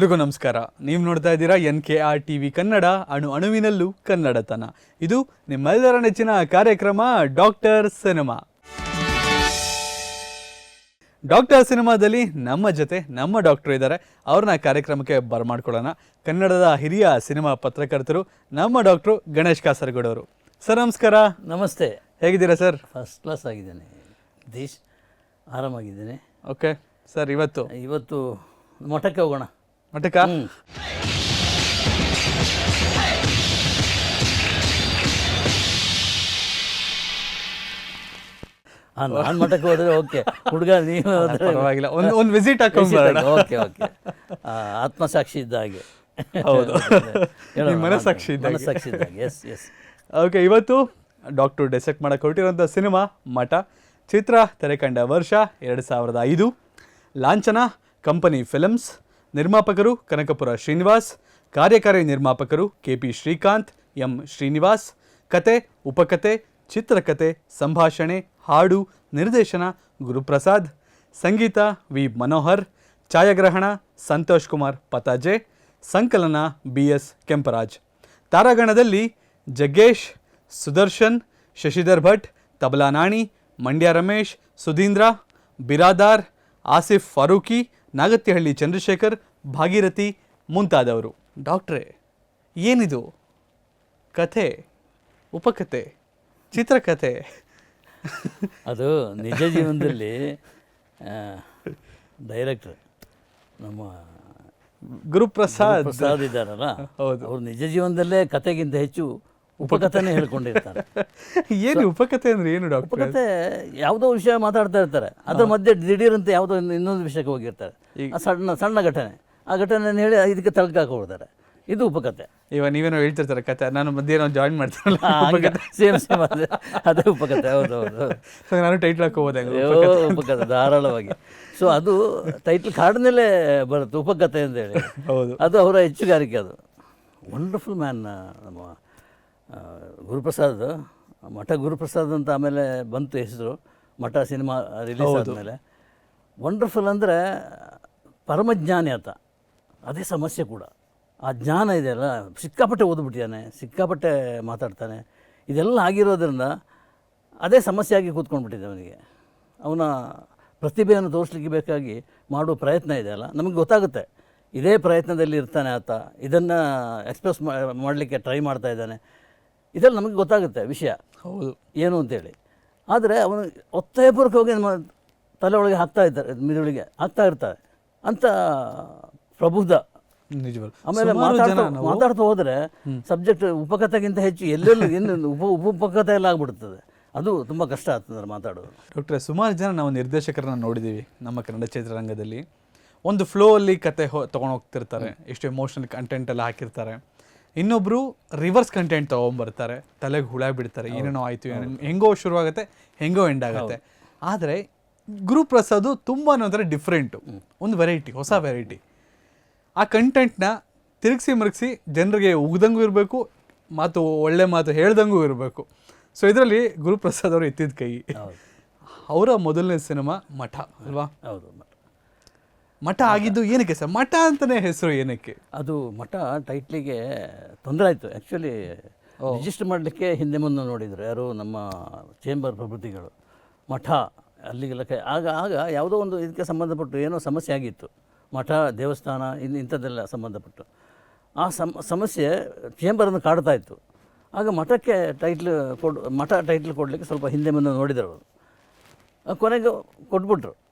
ಎಲ್ರಿಗೂ ನಮಸ್ಕಾರ. ನೀವು ನೋಡ್ತಾ ಇದ್ದೀರಾ N K R T V Kannada ಅಣು ಅಣುವಿನಲ್ಲೂ ಕನ್ನಡತನ. ಇದು ನಿಮ್ಮೆಲ್ಲರ ನೆಚ್ಚಿನ ಕಾರ್ಯಕ್ರಮ ಡಾಕ್ಟರ್ ಸಿನಿಮಾ. ಡಾಕ್ಟರ್ ಸಿನಿಮಾದಲ್ಲಿ ನಮ್ಮ ಜೊತೆ ನಮ್ಮ ಡಾಕ್ಟರ್ ಇದ್ದಾರೆ. ಅವ್ರನ್ನ ಕಾರ್ಯಕ್ರಮಕ್ಕೆ ಬರಮಾಡ್ಕೊಳ್ಳೋಣ. ಕನ್ನಡದ ಹಿರಿಯ ಸಿನಿಮಾ ಪತ್ರಕರ್ತರು ನಮ್ಮ ಡಾಕ್ಟ್ರು ಗಣೇಶ್ ಕಾಸರಗೋಡವರು. ಸರ್ ನಮಸ್ಕಾರ. ನಮಸ್ತೆ. ಹೇಗಿದ್ದೀರಾ ಸರ್? ಫಸ್ಟ್ ಕ್ಲಾಸ್ ಆಗಿದ್ದೇನೆ. ದೇಶ್ ಆರಾಮಾಗಿದ್ದೇನೆ. ಓಕೆ. ಸರ್ ಇವತ್ತು? ಇವತ್ತು ಮಠಕ್ಕೆ ಹೋಗೋಣ. ಮಟಕ ನಾನು ಮಠಕ್ಕೆ ಹೋದ್ರೆ ಓಕೆ. ಹುಡುಗ ನೀವು ಪರವಾಗಿಲ್ಲ. ಒಂದು ಒಂದು ವಿಸಿಟ್ ಹಾಕೊಂಡು ಓಕೆ ಓಕೆ. ಆತ್ಮಸಾಕ್ಷಿ ಇದ್ದ ಹಾಗೆ. ಹೌದು. ಮನಸ್ಸಾಕ್ಷಿ ಇದ್ದ. ಮನಸ್ಸಾಕ್ಷಿ ಇದ್ದ ಎಸ್ ಎಸ್ ಓಕೆ ಇವತ್ತು ಡಾಕ್ಟರ್ ಡಿಸೆಕ್ಟ್ ಮಾಡಕ್ಕೆ ಹೊರಟಿರೋಂಥ ಸಿನಿಮಾ ಮಠ ಚಿತ್ರ ತೆರೆ ಕಂಡ ವರ್ಷ ಎರಡು ಸಾವಿರದ ಐದು. ಲಾಂಛನ ಕಂಪನಿ ಫಿಲಮ್ಸ್ ನಿರ್ಮಾಪಕರು ಕನಕಪುರ ಶ್ರೀನಿವಾಸ್, ಕಾರ್ಯಕಾರಿ ನಿರ್ಮಾಪಕರು K P Srikanth, M Srinivas. ಕತೆ, ಉಪಕತೆ, ಚಿತ್ರಕತೆ, ಸಂಭಾಷಣೆ, ಹಾಡು, ನಿರ್ದೇಶನ ಗುರುಪ್ರಸಾದ್. ಸಂಗೀತ ವಿ ಮನೋಹರ್. ಛಾಯಾಗ್ರಹಣ ಸಂತೋಷ್ ಕುಮಾರ್ ಪತಾಜೆ. ಸಂಕಲನ ಬಿ ಎಸ್ ಕೆಂಪರಾಜ್. ತಾರಾಗಣದಲ್ಲಿ ಜಗ್ಗೇಶ್, ಸುದರ್ಶನ್, ಶಶಿಧರ್ ಭಟ್, ತಬಲಾ ನಾಣಿ, ಮಂಡ್ಯ ರಮೇಶ್, ಸುಧೀಂದ್ರ, ಬಿರಾದಾರ್, ಆಸಿಫ್ ಫಾರೂಕಿ ನಾಗತಿಹಳ್ಳಿ ಚಂದ್ರಶೇಖರ್ ಭಾಗೀರಥಿ ಮುಂತಾದವರು. ಡಾಕ್ಟ್ರೇ ಏನಿದು? ಕಥೆ ಉಪಕಥೆ ಚಿತ್ರಕಥೆ. ಅದು ನಿಜ ಜೀವನದಲ್ಲಿ ಡೈರೆಕ್ಟರ್. ನಮ್ಮ ಗುರುಪ್ರಸಾದ್. ಪ್ರಸಾದ್ ಇದ್ದಾರಲ್ಲ ಹೌದು. ಅವ್ರು ನಿಜ ಜೀವನದಲ್ಲೇ ಕತೆಗಿಂತ ಹೆಚ್ಚು ಉಪಕಥನೆ ಹೇಳ್ಕೊಂಡಿರ್ತಾರೆ. ಏನು ಉಪಕಥೆ ಅಂದ್ರೆ ಏನು ಡಾಕ್ಟರ್? ಉಪಕಥೆ ಯಾವುದೋ ವಿಷಯ ಮಾತಾಡ್ತಾ ಇರ್ತಾರೆ. ಅದ್ರ ಮಧ್ಯೆ ದಿಢೀರಂತ ಯಾವುದೋ ಇನ್ನು- ಇನ್ನೊಂದು ವಿಷಯಕ್ಕೆ ಹೋಗಿರ್ತಾರೆ. ಆ ಸಣ್ಣ ಸಣ್ಣ ಘಟನೆ. ಆ ಘಟನೆ ಹೇಳಿ ಇದಕ್ಕೆ ತಳ್ಕಾಕ ಹೋಗ್ತಾರೆ ಇದು ಉಪಕಥೆ. ಇವಾಗ ನೀವೇನೋ ಹೇಳ್ತಿರ್ತಾರೆ ಕತೆ. ನಾನು ಮಧ್ಯೆ ಏನೋ ಜಾಯಿನ್ ಮಾಡ್ತಾರಲ್ಲ. ಸೇಮ್ ಸೇಮ್ ಅದೇ. ಅದೇ ಉಪಕಥೆ. ಹೌದು ಹೌದು ಸೊ ನಾನು ಟೈಟ್ಲ್ ಹಾಕೋಬೋದೆ ಉಪಕಥೆ ಧಾರಾಳವಾಗಿ. ಸೊ ಅದು ಟೈಟ್ಲ್ ಕಾರ್ಡ್ನಲ್ಲೇ ಬರುತ್ತೆ ಉಪಕಥೆ ಅಂತ ಹೇಳಿ. ಹೌದು. ಅದು ಅವರ ಹೆಚ್ಚುಗಾರಿಕೆ ಅದು. ವಂಡರ್ಫುಲ್ ಮ್ಯಾನ್ ನಮ್ಮ ಗುರುಪ್ರಸಾದ್ ಮಠ ಗುರುಪ್ರಸಾದ್ ಅಂತ ಆಮೇಲೆ ಬಂತು ಹೆಸರು. ಮಠ ಸಿನಿಮಾ ರಿಲೀಸ್ ಆದಮೇಲೆ. ವಂಡರ್ಫುಲ್ ಅಂದರೆ ಪರಮಜ್ಞಾನಿ ಆತ. ಅದೇ ಸಮಸ್ಯೆ ಕೂಡ. ಆ ಜ್ಞಾನ ಇದೆಯಲ್ಲ ಸಿಕ್ಕಾಪಟ್ಟೆ ಓದ್ಬಿಟ್ಟಿದ್ದಾನೆ ಸಿಕ್ಕಾಪಟ್ಟೆ ಮಾತಾಡ್ತಾನೆ. ಇದೆಲ್ಲ ಆಗಿರೋದ್ರಿಂದ ಅದೇ ಸಮಸ್ಯೆಯಾಗಿ ಕೂತ್ಕೊಂಡ್ಬಿಟ್ಟಿದೆ ಅವನಿಗೆ. ಅವನ ಪ್ರತಿಭೆಯನ್ನು ತೋರಿಸ್ಲಿಕ್ಕೆ ಬೇಕಾಗಿ ಮಾಡುವ ಪ್ರಯತ್ನ ಇದೆಯಲ್ಲ ನಮಗೆ ಗೊತ್ತಾಗುತ್ತೆ. ಇದೇ ಪ್ರಯತ್ನದಲ್ಲಿ ಇರ್ತಾನೆ ಆತ. ಇದನ್ನು ಎಕ್ಸ್ಪ್ರೆಸ್ ಮಾಡಲಿಕ್ಕೆ ಟ್ರೈ ಮಾಡ್ತಾ ಇದ್ದಾನೆ. ಇದೆಲ್ಲ ನಮಗೆ ಗೊತ್ತಾಗುತ್ತೆ ವಿಷಯ. ಹೌದು. ಏನು ಅಂತೇಳಿ. ಆದರೆ ಅವನು ಒತ್ತಾಯಪೂರ್ವಕವಾಗಿ ನಮ್ಮ ತಲೆ ಒಳಗೆ ಹಾಕ್ತಾ ಇದ್ದಾರೆ ಮಿದುಳಿಗೆ ಹಾಕ್ತಾ ಇರ್ತಾರೆ. ಅಂತ ಪ್ರಬುದ್ಧ. ಆಮೇಲೆ ಮಾತಾಡ್ತಾ ಮಾತಾಡ್ತಾ ಹೋದರೆ ಸಬ್ಜೆಕ್ಟ್ ಉಪಕಥೆಗಿಂತ ಹೆಚ್ಚು ಎಲ್ಲೆಲ್ಲೂ ಏನು ಉಪ ಉಪ ಉಪಕಥೆ ಎಲ್ಲ ಆಗ್ಬಿಡ್ತದೆ. ಅದು ತುಂಬ ಕಷ್ಟ ಆಗ್ತದೆ ಮಾತಾಡೋದು. ಡಾಕ್ಟ್ರೆ ಸುಮಾರು ಜನ ನಾವು ನಿರ್ದೇಶಕರನ್ನ ನೋಡಿದ್ದೀವಿ ನಮ್ಮ ಕನ್ನಡ ಚಿತ್ರರಂಗದಲ್ಲಿ. ಒಂದು ಫ್ಲೋ ಅಲ್ಲಿ ಕತೆ ಹೋ ತೊಗೊಂಡು ಹೋಗ್ತಿರ್ತಾರೆ. ಎಷ್ಟು ಎಮೋಷನಲ್ ಕಂಟೆಂಟ್ ಎಲ್ಲ ಹಾಕಿರ್ತಾರೆ. ಇನ್ನೊಬ್ರು ರಿವರ್ಸ್ ಕಂಟೆಂಟ್ ತೊಗೊಂಬರ್ತಾರೆ ತಲೆಗೆ ಹುಳ ಬಿಡ್ತಾರೆ ಏನೇನೋ ಆಯ್ತು ಏನೋ ಹೆಂಗೋ ಶುರುವಾಗುತ್ತೆ ಹೆಂಗೋ ಎಂಡ್ ಆಗುತ್ತೆ. ಆದರೆ ಗುರುಪ್ರಸಾದ್ ತುಂಬಾ ಒಂಥರ ಡಿಫ್ರೆಂಟು ಒಂದು ವೆರೈಟಿ ಹೊಸ ವೆರೈಟಿ ಆ ಕಂಟೆಂಟ್ನ ತಿರುಗಿಸಿ ಮರುಗಿಸಿ ಜನರಿಗೆ ಉಗ್ದಂಗೂ ಇರಬೇಕು ಮಾತು ಒಳ್ಳೆ ಮಾತು ಹೇಳ್ದಂಗೂ ಇರಬೇಕು. ಸೊ ಇದರಲ್ಲಿ ಗುರುಪ್ರಸಾದ್ ಅವರು ಎತ್ತಿದ ಕೈ. ಅವರ ಮೊದಲನೇ ಸಿನಿಮಾ ಮಠ ಅಲ್ವಾ? ಹೌದು. ಮಠ ಆಗಿದ್ದು ಏನಕ್ಕೆ ಸರ್? ಮಠ ಅಂತಲೇ ಹೆಸರು ಏನಕ್ಕೆ? ಅದು ಮಠ ಟೈಟ್ಲಿಗೆ ತೊಂದರೆ ಆಯಿತು. ಆ್ಯಕ್ಚುಲಿ ರಿಜಿಸ್ಟರ್ ಮಾಡಲಿಕ್ಕೆ ಹಿಂದೆ ಮುಂದೆ ನೋಡಿದರು ಯಾರು ನಮ್ಮ ಚೇಂಬರ್ ಪ್ರಭೃತಿಗಳು. ಮಠ ಅಲ್ಲಿಗೆಲ್ಲ ಕೈ ಆಗ ಆಗ ಯಾವುದೋ ಒಂದು ಇದಕ್ಕೆ ಸಂಬಂಧಪಟ್ಟು ಏನೋ ಸಮಸ್ಯೆ ಆಗಿತ್ತು. ಮಠ ದೇವಸ್ಥಾನ ಇನ್ನು ಇಂಥದ್ದೆಲ್ಲ ಸಂಬಂಧಪಟ್ಟು. ಆ ಸಮ್ ಸಮಸ್ಯೆ ಚೇಂಬರನ್ನು ಕಾಡ್ತಾ ಇತ್ತು. ಆಗ ಮಠಕ್ಕೆ ಟೈಟ್ಲ್ ಕೊಡು ಮಠ ಟೈಟ್ಲ್ ಕೊಡಲಿಕ್ಕೆ ಸ್ವಲ್ಪ ಹಿಂದೆ ಮುಂದೆ ನೋಡಿದರು ಅವರು. ಕೊನೆಗೆ ಕೊಟ್ಬಿಟ್ರು.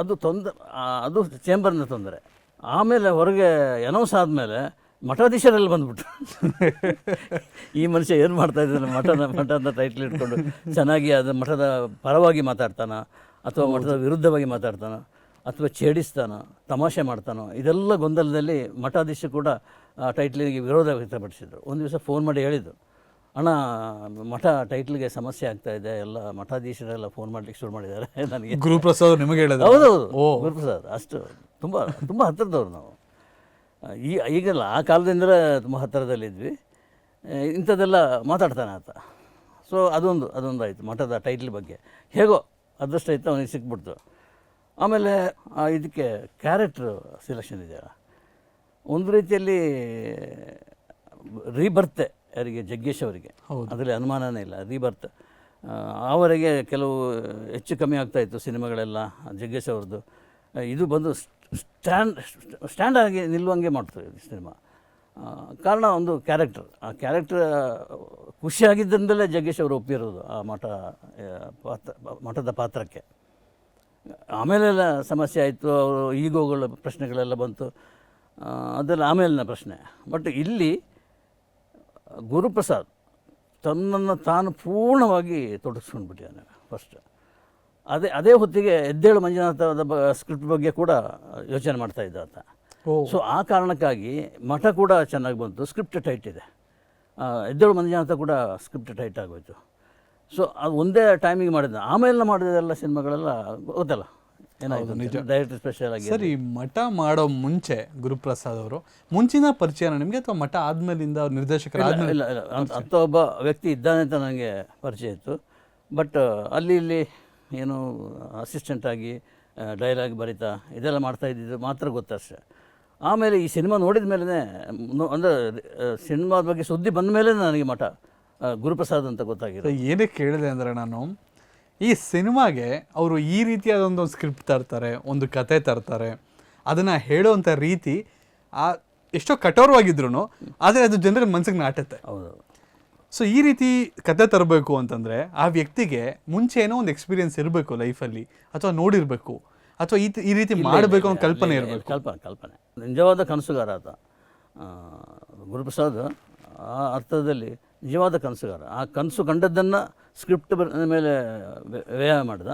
ಅದು ತೊಂದರೆ ಅದು ಚೇಂಬರ್ನ ತೊಂದರೆ. ಆಮೇಲೆ ಹೊರಗೆ ಅನೌನ್ಸ್ ಆದಮೇಲೆ ಮಠಾಧೀಶರೆಲ್ಲ ಬಂದ್ಬಿಟ್ರು. ಈ ಮನುಷ್ಯ ಏನು ಮಾಡ್ತಾ ಇದ್ದಾನೆ? ಮಠದ ಮಠ ಅಂತ ಟೈಟ್ಲ್ ಇಟ್ಕೊಂಡು ಚೆನ್ನಾಗಿ ಅದು ಮಠದ ಪರವಾಗಿ ಮಾತಾಡ್ತಾನ ಅಥವಾ ಮಠದ ವಿರುದ್ಧವಾಗಿ ಮಾತಾಡ್ತಾನ ಅಥವಾ ಛೇಡಿಸ್ತಾನ ತಮಾಷೆ ಮಾಡ್ತಾನೋ ಇದೆಲ್ಲ ಗೊಂದಲದಲ್ಲಿ ಮಠಾಧೀಶ ಕೂಡ ಆ ಟೈಟ್ಲಿಗೆ ವಿರೋಧ ವ್ಯಕ್ತಪಡಿಸಿದರು. ಒಂದು ದಿವಸ ಫೋನ್ ಮಾಡಿ ಹೇಳಿದ್ದು ಅಣ್ಣ ಮಠ ಟೈಟ್ಲ್ಗೆ ಸಮಸ್ಯೆ ಆಗ್ತಾ ಇದೆ. ಎಲ್ಲ ಮಠಾಧೀಶರೆಲ್ಲ ಫೋನ್ ಮಾಡ್ಲಿಕ್ಕೆ ಶುರು ಮಾಡಿದ್ದಾರೆ. ನನಗೆ ಗುರುಪ್ರಸಾದ್ ನಿಮಗೆ ಹೇಳಿದ್ರು. ಹೌದೌದು. ಗುರುಪ್ರಸಾದ್ ಅಷ್ಟು ತುಂಬ ತುಂಬ ಹತ್ತಿರದವ್ರು ನಾವು. ಈ ಈಗಲ್ಲ ಆ ಕಾಲದಿಂದ ತುಂಬ ಹತ್ತಿರದಲ್ಲಿದ್ವಿ. ಇಂಥದ್ದೆಲ್ಲ ಮಾತಾಡ್ತಾನೆ ಆತ. ಸೊ ಅದೊಂದು ಅದೊಂದು ಆಯಿತು ಮಠದ ಟೈಟ್ಲ್ ಬಗ್ಗೆ. ಹೇಗೋ ಅದೃಷ್ಟ ಇತ್ತು ಅವನಿಗೆ ಸಿಕ್ಬಿಡ್ತು. ಆಮೇಲೆ ಇದಕ್ಕೆ ಕ್ಯಾರೆಕ್ಟ್ರ್ ಸಿಲೆಕ್ಷನ್ ಇದೆಯಲ್ಲ ಒಂದು ರೀತಿಯಲ್ಲಿ ರೀಬರ್ತೆ ಯಾರಿಗೆ ಜಗ್ಗೇಶ್ ಅವರಿಗೆ. ಅದರಲ್ಲಿ ಅನುಮಾನನೇ ಇಲ್ಲ. ರೀಬರ್ತ್ ಅವರಿಗೆ ಆವರೆಗೆ ಕೆಲವು ಹೆಚ್ಚು ಕಮ್ಮಿ ಆಗ್ತಾ ಇತ್ತು ಸಿನಿಮಾಗಳೆಲ್ಲ ಜಗ್ಗೇಶ್ ಅವ್ರದ್ದು. ಇದು ಬಂದು ಸ್ಟ್ಯಾಂಡ್ ಸ್ಟ್ಯಾಂಡ್ ಆಗಿ ನಿಲ್ಲುವಂಗೆ ಮಾಡ್ತಾರೆ ಇದು ಸಿನಿಮಾ. ಕಾರಣ ಒಂದು ಕ್ಯಾರೆಕ್ಟರ್. ಆ ಕ್ಯಾರೆಕ್ಟರ್ ಖುಷಿಯಾಗಿದ್ದರಿಂದಲೇ ಜಗ್ಗೇಶ್ ಅವರು ಒಪ್ಪಿರೋದು ಆ ಮಠ ಪಾತ್ರ ಮಠದ ಪಾತ್ರಕ್ಕೆ. ಆಮೇಲೆಲ್ಲ ಸಮಸ್ಯೆ ಆಯಿತು ಅವರು ಈಗೋಗಳ ಪ್ರಶ್ನೆಗಳೆಲ್ಲ ಬಂತು. ಅದೆಲ್ಲ ಆಮೇಲಿನ ಪ್ರಶ್ನೆ. ಬಟ್ ಇಲ್ಲಿ ಗುರುಪ್ರಸಾದ್ ತನ್ನನ್ನು ತಾನು ಪೂರ್ಣವಾಗಿ ತೊಡಗಿಸ್ಕೊಂಡ್ಬಿಟ್ಟಿದ್ದಾನೆ ಫಸ್ಟ್ ಅದೇ ಅದೇ ಹೊತ್ತಿಗೆ ಎದ್ದೇಳು ಮಂಜುನಾಥದ ಬ ಸ್ಕ್ರಿಪ್ಟ್ ಬಗ್ಗೆ ಕೂಡ ಯೋಚನೆ ಮಾಡ್ತಾ ಇದ್ದ ಆತ. ಸೊ ಆ ಕಾರಣಕ್ಕಾಗಿ ಮಠ ಕೂಡ ಚೆನ್ನಾಗಿ ಬಂತು ಸ್ಕ್ರಿಪ್ಟ್ ಟೈಟ್ ಇದೆ. ಎದ್ದೇಳು ಮಂಜುನಾಥ ಕೂಡ ಸ್ಕ್ರಿಪ್ಟ್ ಟೈಟ್ ಆಗೋಯ್ತು. ಸೊ ಅದು ಒಂದೇ ಟೈಮಿಗೆ ಮಾಡಿದ್ನ. ಆಮೇಲೆ ಮಾಡಿದೆಲ್ಲ ಸಿನಿಮಾಗಳೆಲ್ಲ ಗೊತ್ತಲ್ಲ. ಏನಾಯಿತು ಡೈರೆಕ್ಟರ್ ಸ್ಪೆಷಲ್ ಆಗಿ ಸರ್ ಈ ಮಠ ಮಾಡೋ ಮುಂಚೆ ಗುರುಪ್ರಸಾದ್ ಅವರು ಮುಂಚಿನ ಪರಿಚಯ ನಿಮಗೆ ಅಥವಾ ಮಠ ಆದ್ಮೇಲಿಂದ ಅವ್ರ ನಿರ್ದೇಶಕರ ಇಲ್ಲ ಅಂತ ಅಂಥ ಒಬ್ಬ ವ್ಯಕ್ತಿ ಇದ್ದಾನೆ ಅಂತ ನನಗೆ ಪರಿಚಯ ಇತ್ತು. ಬಟ್ ಅಲ್ಲಿ ಇಲ್ಲಿ ಏನು ಅಸಿಸ್ಟೆಂಟ್ ಆಗಿ ಡೈಲಾಗ್ ಬರಿತಾ ಇದೆಲ್ಲ ಮಾಡ್ತಾ ಇದ್ದಿದ್ದು ಮಾತ್ರ ಗೊತ್ತಷ್ಟೆ. ಆಮೇಲೆ ಈ ಸಿನಿಮಾ ನೋಡಿದ ಮೇಲೆ ಅಂದರೆ ಸಿನಿಮಾದ ಬಗ್ಗೆ ಸುದ್ದಿ ಬಂದ ಮೇಲೆ ನನಗೆ ಮಠ ಗುರುಪ್ರಸಾದ್ ಅಂತ ಗೊತ್ತಾಗಿದೆ. ಏನಕ್ಕೆ ಕೇಳಿದೆ ಅಂದರೆ ನಾನು ಈ ಸಿನಿಮಾಗೆ ಅವರು ಈ ರೀತಿಯಾದ ಒಂದು ಸ್ಕ್ರಿಪ್ಟ್ ತರ್ತಾರೆ ಒಂದು ಕತೆ ತರ್ತಾರೆ ಅದನ್ನು ಹೇಳುವಂಥ ರೀತಿ ಆ ಎಷ್ಟೋ ಕಠೋರವಾಗಿದ್ರು ಆದರೆ ಅದು ಜನರ ಮನಸ್ಸಿಗೆ ನಾಟುತ್ತೆ. ಹೌದು. ಸೊ ಈ ರೀತಿ ಕತೆ ತರಬೇಕು ಅಂತಂದರೆ ಆ ವ್ಯಕ್ತಿಗೆ ಮುಂಚೆ ಏನೋ ಒಂದು ಎಕ್ಸ್ಪೀರಿಯನ್ಸ್ ಇರಬೇಕು ಲೈಫಲ್ಲಿ ಅಥವಾ ನೋಡಿರಬೇಕು ಅಥವಾ ಈ ಈ ರೀತಿ ಮಾಡಬೇಕು ಅನ್ನೋ ಕಲ್ಪನೆ ಇರಬೇಕು. ಕಲ್ಪನೆ ಕಲ್ಪನೆ. ನಿಜವಾದ ಕನಸುಗಾರ ಆತ. ಗುರುಪ್ರಸಾದ್ ಆ ಅರ್ಥದಲ್ಲಿ ನಿಜವಾದ ಕನಸುಗಾರ. ಆ ಕನಸು ಕಂಡದ್ದನ್ನು ಸ್ಕ್ರಿಪ್ಟ್ ಮೇಲೆ ವ್ಯ- ವ್ಯಯ ಮಾಡಿದ.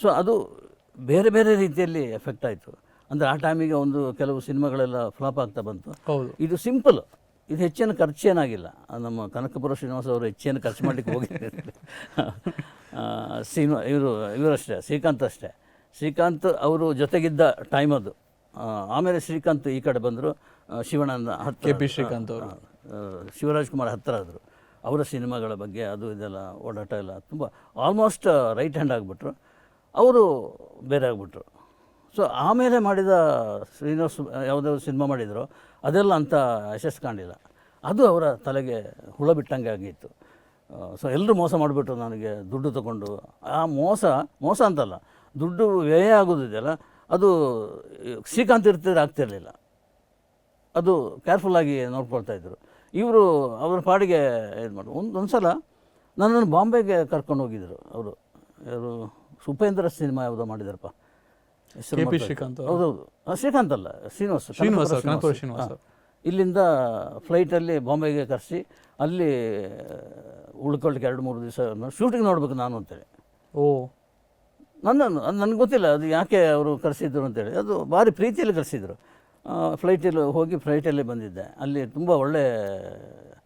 ಸೊ ಅದು ಬೇರೆ ಬೇರೆ ರೀತಿಯಲ್ಲಿ ಎಫೆಕ್ಟ್ ಆಯಿತು. ಅಂದರೆ ಆ ಟೈಮಿಗೆ ಒಂದು ಕೆಲವು ಸಿನಿಮಾಗಳೆಲ್ಲ ಫ್ಲಾಪ್ ಆಗ್ತಾ ಬಂತು. ಹೌದು. ಇದು ಸಿಂಪಲ್ ಇದು ಹೆಚ್ಚೇನು ಖರ್ಚೇನಾಗಿಲ್ಲ. ನಮ್ಮ ಕನಕಪುರ ಶ್ರೀನಿವಾಸ ಅವರು ಹೆಚ್ಚೇನು ಖರ್ಚು ಮಾಡಲಿಕ್ಕೆ ಹೋಗಿದ್ದಾರೆ. ಸಿನಿಮಾ ಇವರು ಇವರಷ್ಟೇ ಶ್ರೀಕಾಂತ್ ಅಷ್ಟೇ. ಶ್ರೀಕಾಂತ್ ಅವರು ಜೊತೆಗಿದ್ದ ಟೈಮ್ ಅದು. ಆಮೇಲೆ ಶ್ರೀಕಾಂತ್ ಈ ಕಡೆ ಬಂದರು. ಶಿವಣ್ಣ ಹತ್ತು ಕೆ ಪಿ ಶ್ರೀಕಾಂತ್ ಅವರು. ಶಿವರಾಜ್ ಕುಮಾರ್ ಹತ್ತಿರ ಆದರು. ಅವರ ಸಿನಿಮಾಗಳ ಬಗ್ಗೆ ಅದು ಇದೆಲ್ಲ ಓಡಾಟ ಎಲ್ಲ ತುಂಬ ಆಲ್ಮೋಸ್ಟ್ ರೈಟ್ ಹ್ಯಾಂಡ್ ಆಗಿಬಿಟ್ರು. ಅವರು ಬೇರೆ ಆಗಿಬಿಟ್ರು. ಸೊ ಆಮೇಲೆ ಮಾಡಿದ ಶ್ರೀನಿವಾಸ್, ಯಾವುದೋ ಸಿನಿಮಾ ಮಾಡಿದ್ರು, ಅದೆಲ್ಲ ಅಂತ ಯಶಸ್ಸು ಕಾಣಲಿಲ್ಲ. ಅದು ಅವರ ತಲೆಗೆ ಹುಳ ಬಿಟ್ಟಂಗೆ ಆಗಿತ್ತು. ಸೊ ಎಲ್ಲರೂ ಮೋಸ ಮಾಡಿಬಿಟ್ರು ನನಗೆ ದುಡ್ಡು ತಗೊಂಡು. ಆ ಮೋಸ ಮೋಸ ಅಂತಲ್ಲ, ದುಡ್ಡು ವ್ಯಯ ಆಗೋದಿದೆಯಲ್ಲ, ಅದು ಶ್ರೀಕಾಂತ್ ಇರ್ತಿದ್ರೆ ಆಗ್ತಿರಲಿಲ್ಲ. ಅದು ಕೇರ್ಫುಲ್ಲಾಗಿ ನೋಡ್ಕೊಳ್ತಾ ಇದ್ರು. ಇವರು ಅವ್ರ ಪಾಡಿಗೆ ಇದು ಮಾಡಿ ಒಂದು ಒಂದು ಸಲ ನನ್ನನ್ನು ಬಾಂಬೆಗೆ ಕರ್ಕೊಂಡು ಹೋಗಿದ್ರು ಅವರು. ಯಾರು ಸುಪೇಂದ್ರ ಸಿನಿಮಾ ಯಾವುದೋ ಮಾಡಿದಾರಪ್ಪ. ಶ್ರೀಕಾಂತ್. ಹೌದೌದು ಶ್ರೀಕಾಂತ್ ಅಲ್ಲ ಶ್ರೀನಿವಾಸ್ ಶ್ರೀನಿವಾಸ. ಇಲ್ಲಿಂದ ಫ್ಲೈಟಲ್ಲಿ ಬಾಂಬೆಗೆ ಕರೆಸಿ ಅಲ್ಲಿ ಉಳ್ಕೊಳ್ಳಿಕ್ಕೆ ಎರಡು ಮೂರು ದಿವಸ ಶೂಟಿಂಗ್ ನೋಡ್ಬೇಕು ನಾನು ಅಂತೇಳಿ. ಓ. ನನ್ನನ್ನು ಅದು ನನಗೆ ಗೊತ್ತಿಲ್ಲ ಅದು ಯಾಕೆ ಅವರು ಕರೆಸಿದ್ರು ಅಂತೇಳಿ. ಅದು ಭಾರಿ ಪ್ರೀತಿಯಲ್ಲಿ ಕರೆಸಿದ್ರು. ಫ್ಲೈಟಲ್ಲಿ ಹೋಗಿ ಫ್ಲೈಟಲ್ಲೇ ಬಂದಿದ್ದೆ. ಅಲ್ಲಿ ತುಂಬ ಒಳ್ಳೆ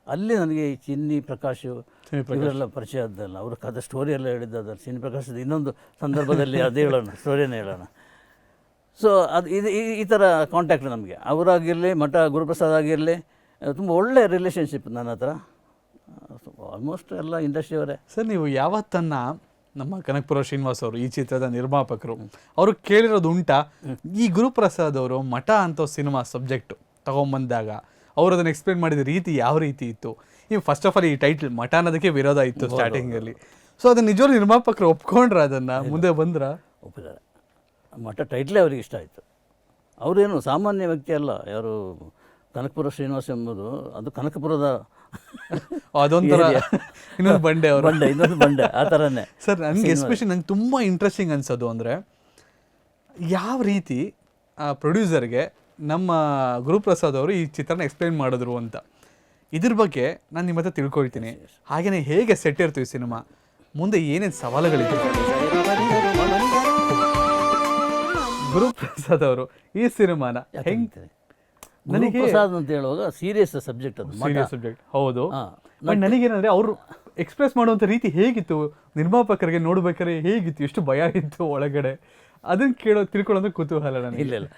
ಅಲ್ಲಿ ನನಗೆ ಈ ಚಿನ್ನಿ ಪ್ರಕಾಶ್ ಇವರೆಲ್ಲ ಪರಿಚಯ ಆದ್ದಲ್ಲ ಅವ್ರ ಕಥೆ ಸ್ಟೋರಿ ಎಲ್ಲ ಅದರ ಚಿನ್ನಿ ಪ್ರಕಾಶದ ಇನ್ನೊಂದು ಸಂದರ್ಭದಲ್ಲಿ ಅದೇ ಹೇಳೋಣ ಸ್ಟೋರಿನೇ ಹೇಳೋಣ. ಸೊ ಅದು ಇದು ಈ- ಈ ಥರ ಕಾಂಟ್ಯಾಕ್ಟ್ ನಮಗೆ. ಅವರಾಗಿರಲಿ ಮಠ ಗುರುಪ್ರಸಾದ್ ಆಗಿರಲಿ ತುಂಬ ಒಳ್ಳೆ ರಿಲೇಷನ್ಶಿಪ್ ನನ್ನ ಹತ್ರ. ಆಲ್ಮೋಸ್ಟ್ ಎಲ್ಲ ಇಂಡಸ್ಟ್ರಿಯವರೇ ಸರ್ ನೀವು ಯಾವತ್ತನ್ನ ನಮ್ಮ ಕನಕಪುರ ಶ್ರೀನಿವಾಸ್ ಅವರು ಈ ಚಿತ್ರದ ನಿರ್ಮಾಪಕರು. ಅವರು ಕೇಳಿರೋದು ಉಂಟಾ ಈ ಗುರುಪ್ರಸಾದ್ ಅವರು ಮಠ ಅಂತ ಸಿನಿಮಾ ಸಬ್ಜೆಕ್ಟ್ ತಗೊಂಬಂದಾಗ ಅವರು ಅದನ್ನು ಎಕ್ಸ್ಪ್ಲೇನ್ ಮಾಡಿದ ರೀತಿ ಯಾವ ರೀತಿ ಇತ್ತು. ಈ ಫಸ್ಟ್ ಆಫ್ ಆಲ್ ಈ ಟೈಟಲ್ ಮಠ ಅನ್ನೋದಕ್ಕೆ ವಿರೋಧ ಇತ್ತು ಸ್ಟಾರ್ಟಿಂಗ್ ಅಲ್ಲಿ. ಸೊ ಅದನ್ನ ನಿಜವಾಗ್ಲೂ ನಿರ್ಮಾಪಕರು ಒಪ್ಕೊಂಡ್ರ ಅದನ್ನ? ಮುಂದೆ ಬಂದ್ರ? ಒಪ್ಪಿದ್ದಾರೆ. ಮಠ ಟೈಟ್ಲೇ ಅವ್ರಿಗೆ ಇಷ್ಟ ಆಯಿತು. ಅವರೇನು ಸಾಮಾನ್ಯ ವ್ಯಕ್ತಿ ಅಲ್ಲ ಯಾರು ಕನಕಪುರ ಶ್ರೀನಿವಾಸ್ ಎಂಬುದು ಅದು ಕನಕಪುರದ ಅದೊಂಥರ. ಇನ್ನೊಂದು ಬಂಡೆ ಅವರು. ಬಂಡೆ ಇನ್ನೊಂದು ಬಂಡೆ ಆ ಥರನೇ. ಸರ್ ನನಗೆ ಎಸ್ಪೆಷಲಿ ನಂಗೆ ತುಂಬ ಇಂಟ್ರೆಸ್ಟಿಂಗ್ ಅನ್ಸೋದು ಅಂದರೆ ಯಾವ ರೀತಿ ಆ ಪ್ರೊಡ್ಯೂಸರ್ಗೆ ನಮ್ಮ ಗುರುಪ್ರಸಾದ್ ಅವರು ಈ ಚಿತ್ರನ ಎಕ್ಸ್ಪ್ಲೈನ್ ಮಾಡಿದ್ರು ಅಂತ. ಇದ್ರ ಬಗ್ಗೆ ನಾನು ನಿಮ್ಮ ಹತ್ರ ತಿಳ್ಕೊಳ್ತೀನಿ ಹಾಗೆಯೇ ಹೇಗೆ ಸೆಟ್ ಇರ್ತೀವಿ ಸಿನಿಮಾ ಮುಂದೆ ಏನೇನು ಸವಾಲುಗಳಿದೆ? ಗುರುಪ್ರಸಾದ್ ಅವರು ಈ ಸಿನಿಮಾನ ಹೆಂಗ್ ನನಗೆ ಪ್ರಸಾದ್ ಅಂತ ಹೇಳುವಾಗ ಸೀರಿಯಸ್ ಸಬ್ಜೆಕ್ಟ್ ಅದು ಸೀರಿಯಸ್ ಸಬ್ಜೆಕ್ಟ್ ಹೌದು. ಬಟ್ ನನಗೇನಂದ್ರೆ ಅವರು ಎಕ್ಸ್ಪ್ರೆಸ್ ಮಾಡುವಂಥ ರೀತಿ ಹೇಗಿತ್ತು? ನಿರ್ಮಾಪಕರಿಗೆ ನೋಡ್ಬೇಕಾದ್ರೆ ಹೇಗಿತ್ತು? ಎಷ್ಟು ಭಯ ಇತ್ತು ಒಳಗಡೆ? ಅದನ್ನ ಕೇಳೋ ತಿಳ್ಕೊಳ್ಳೋದು ಕುತೂಹಲ ನನಗೆ. ಇಲ್ಲ ಇಲ್ಲ.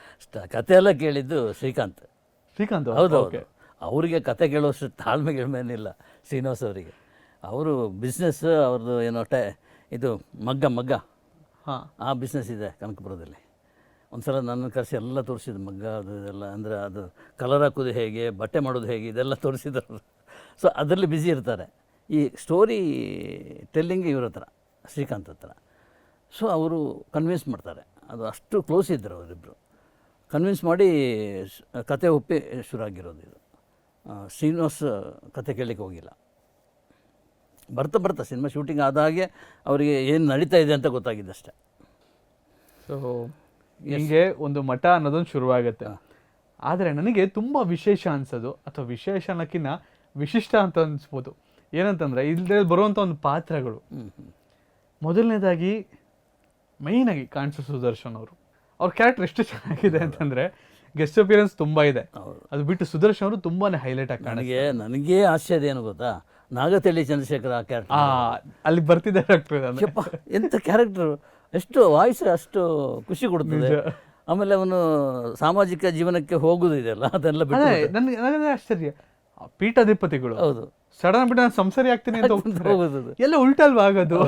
ಕತೆ ಎಲ್ಲ ಕೇಳಿದ್ದು ಶ್ರೀಕಾಂತ್. ಶ್ರೀಕಾಂತ್ ಹೌದು ಓಕೆ ಅವರಿಗೆ ಕತೆ ಕೇಳೋಷ್ಟು ತಾಳ್ಮೆ ಗಿಳ್ಮೇನಿಲ್ಲ ಶ್ರೀನಿವಾಸ್ ಅವರಿಗೆ. ಅವರು ಬಿಸ್ನೆಸ್ ಅವ್ರದ್ದು ಏನೋ ಟೆ ಇದು ಮಗ್ಗ ಮಗ್ಗ. ಹಾಂ. ಆ ಬಿಸ್ನೆಸ್ ಇದೆ ಕನಕಪುರದಲ್ಲಿ. ಒಂದ್ಸಲ ನನ್ನ ಕರೆಸಿ ಎಲ್ಲ ತೋರಿಸಿದ್ರು, ಮಗ್ಗ ಅದು ಇದೆಲ್ಲ, ಅಂದರೆ ಅದು ಕಲರ್ ಹಾಕೋದು ಹೇಗೆ, ಬಟ್ಟೆ ಮಾಡೋದು ಹೇಗೆ, ಇದೆಲ್ಲ ತೋರಿಸಿದ್ರು. ಸೊ ಅದರಲ್ಲಿ ಬ್ಯುಸಿ ಇರ್ತಾರೆ. ಈ ಸ್ಟೋರಿ ಟೆಲ್ಲಿಂಗ್ ಇವ್ರ ಹತ್ರ, ಶ್ರೀಕಾಂತ್ ಹತ್ರ. ಸೊ ಅವರು ಕನ್ವಿನ್ಸ್ ಮಾಡ್ತಾರೆ. ಅದು ಅಷ್ಟು ಕ್ಲೋಸ್ ಇದ್ದರು ಅವರಿಬ್ಬರು ಕನ್ವಿನ್ಸ್ ಮಾಡಿ ಕತೆ ಒಪ್ಪಿ ಶುರು ಆಗಿರೋದು ಇದು ಶ್ರೀನಿವಾಸ್, ಕತೆ ಕೇಳಲಿಕ್ಕೆ ಹೋಗಿಲ್ಲ. ಬರ್ತಾ ಬರ್ತಾ ಸಿನಿಮಾ ಶೂಟಿಂಗ್ ಆದಾಗೆ ಅವರಿಗೆ ಏನು ನಡೀತಾ ಇದೆ ಅಂತ ಗೊತ್ತಾಗಿದ್ದಷ್ಟೇ ಸೊ ಹಿಂಗೆ ಒಂದು ಮಠ ಅನ್ನೋದೊಂದು ಶುರುವಾಗುತ್ತೆ. ಆದರೆ ನನಗೆ ತುಂಬ ವಿಶೇಷ ಅನ್ಸೋದು ಅಥವಾ ವಿಶೇಷ ಅನ್ನೋಕ್ಕಿನ್ನ ವಿಶಿಷ್ಟ ಅಂತ ಅನ್ಸ್ಬೋದು. ಏನಂತಂದ್ರೆ ಇಲ್ಲದೆ ಬರುವಂಥ ಒಂದು ಪಾತ್ರಗಳು. ಮೊದಲನೇದಾಗಿ ಮೈನಾಗಿ ಕಾಣಿಸೋ ಸುದರ್ಶನ್ ಅವರು. ಅವ್ರ ಕ್ಯಾರೆಕ್ಟರ್ ಎಷ್ಟು ಚೆನ್ನಾಗಿದೆ ಅಂತಂದರೆ ಗೆಸ್ಟ್ ಅಪಿಯರೆನ್ಸ್ ತುಂಬ ಇದೆ. ಅದು ಬಿಟ್ಟು ಸುದರ್ಶನ್ ಅವರು ತುಂಬಾ ಹೈಲೈಟ್ ಆಗಿ ನನಗೆ ನನಗೆ ಆಶ್ಚರ್ಯ ಏನು ಗೊತ್ತಾ? ನಾಗತಳ್ಳಿ ಚಂದ್ರಶೇಖರ್ ಆ ಕ್ಯಾರೆಕ್ಟರ್ ಅಲ್ಲಿ ಬರ್ತಿದ್ದಾರೆ ಎಂಥ ಕ್ಯಾರೆಕ್ಟರ್ ಎಷ್ಟು ವಾಯ್ಸ್ ಅಷ್ಟು ಖುಷಿ ಕೊಡ್ತದೆ. ಆಮೇಲೆ ಅವನು ಸಾಮಾಜಿಕ ಜೀವನಕ್ಕೆ ಹೋಗುದಿದೆಯಲ್ಲ ಅದೆಲ್ಲ ಬಿಟ್ಟು ನನಗೆ ನನಗೆ ಆಶ್ಚರ್ಯ. ಪೀಠಾಧಿಪತಿಗಳು. ಹೌದು. ಸಡನ್ ಬಿಟ್ಟು ನಾನು ಸಂಸಾರಿ ಆಗ್ತೀನಿ ಅಂತ ಹೋಗುದು. ಎಲ್ಲ ಉಲ್ಟಲ್ವಾ ಆಗೋದು.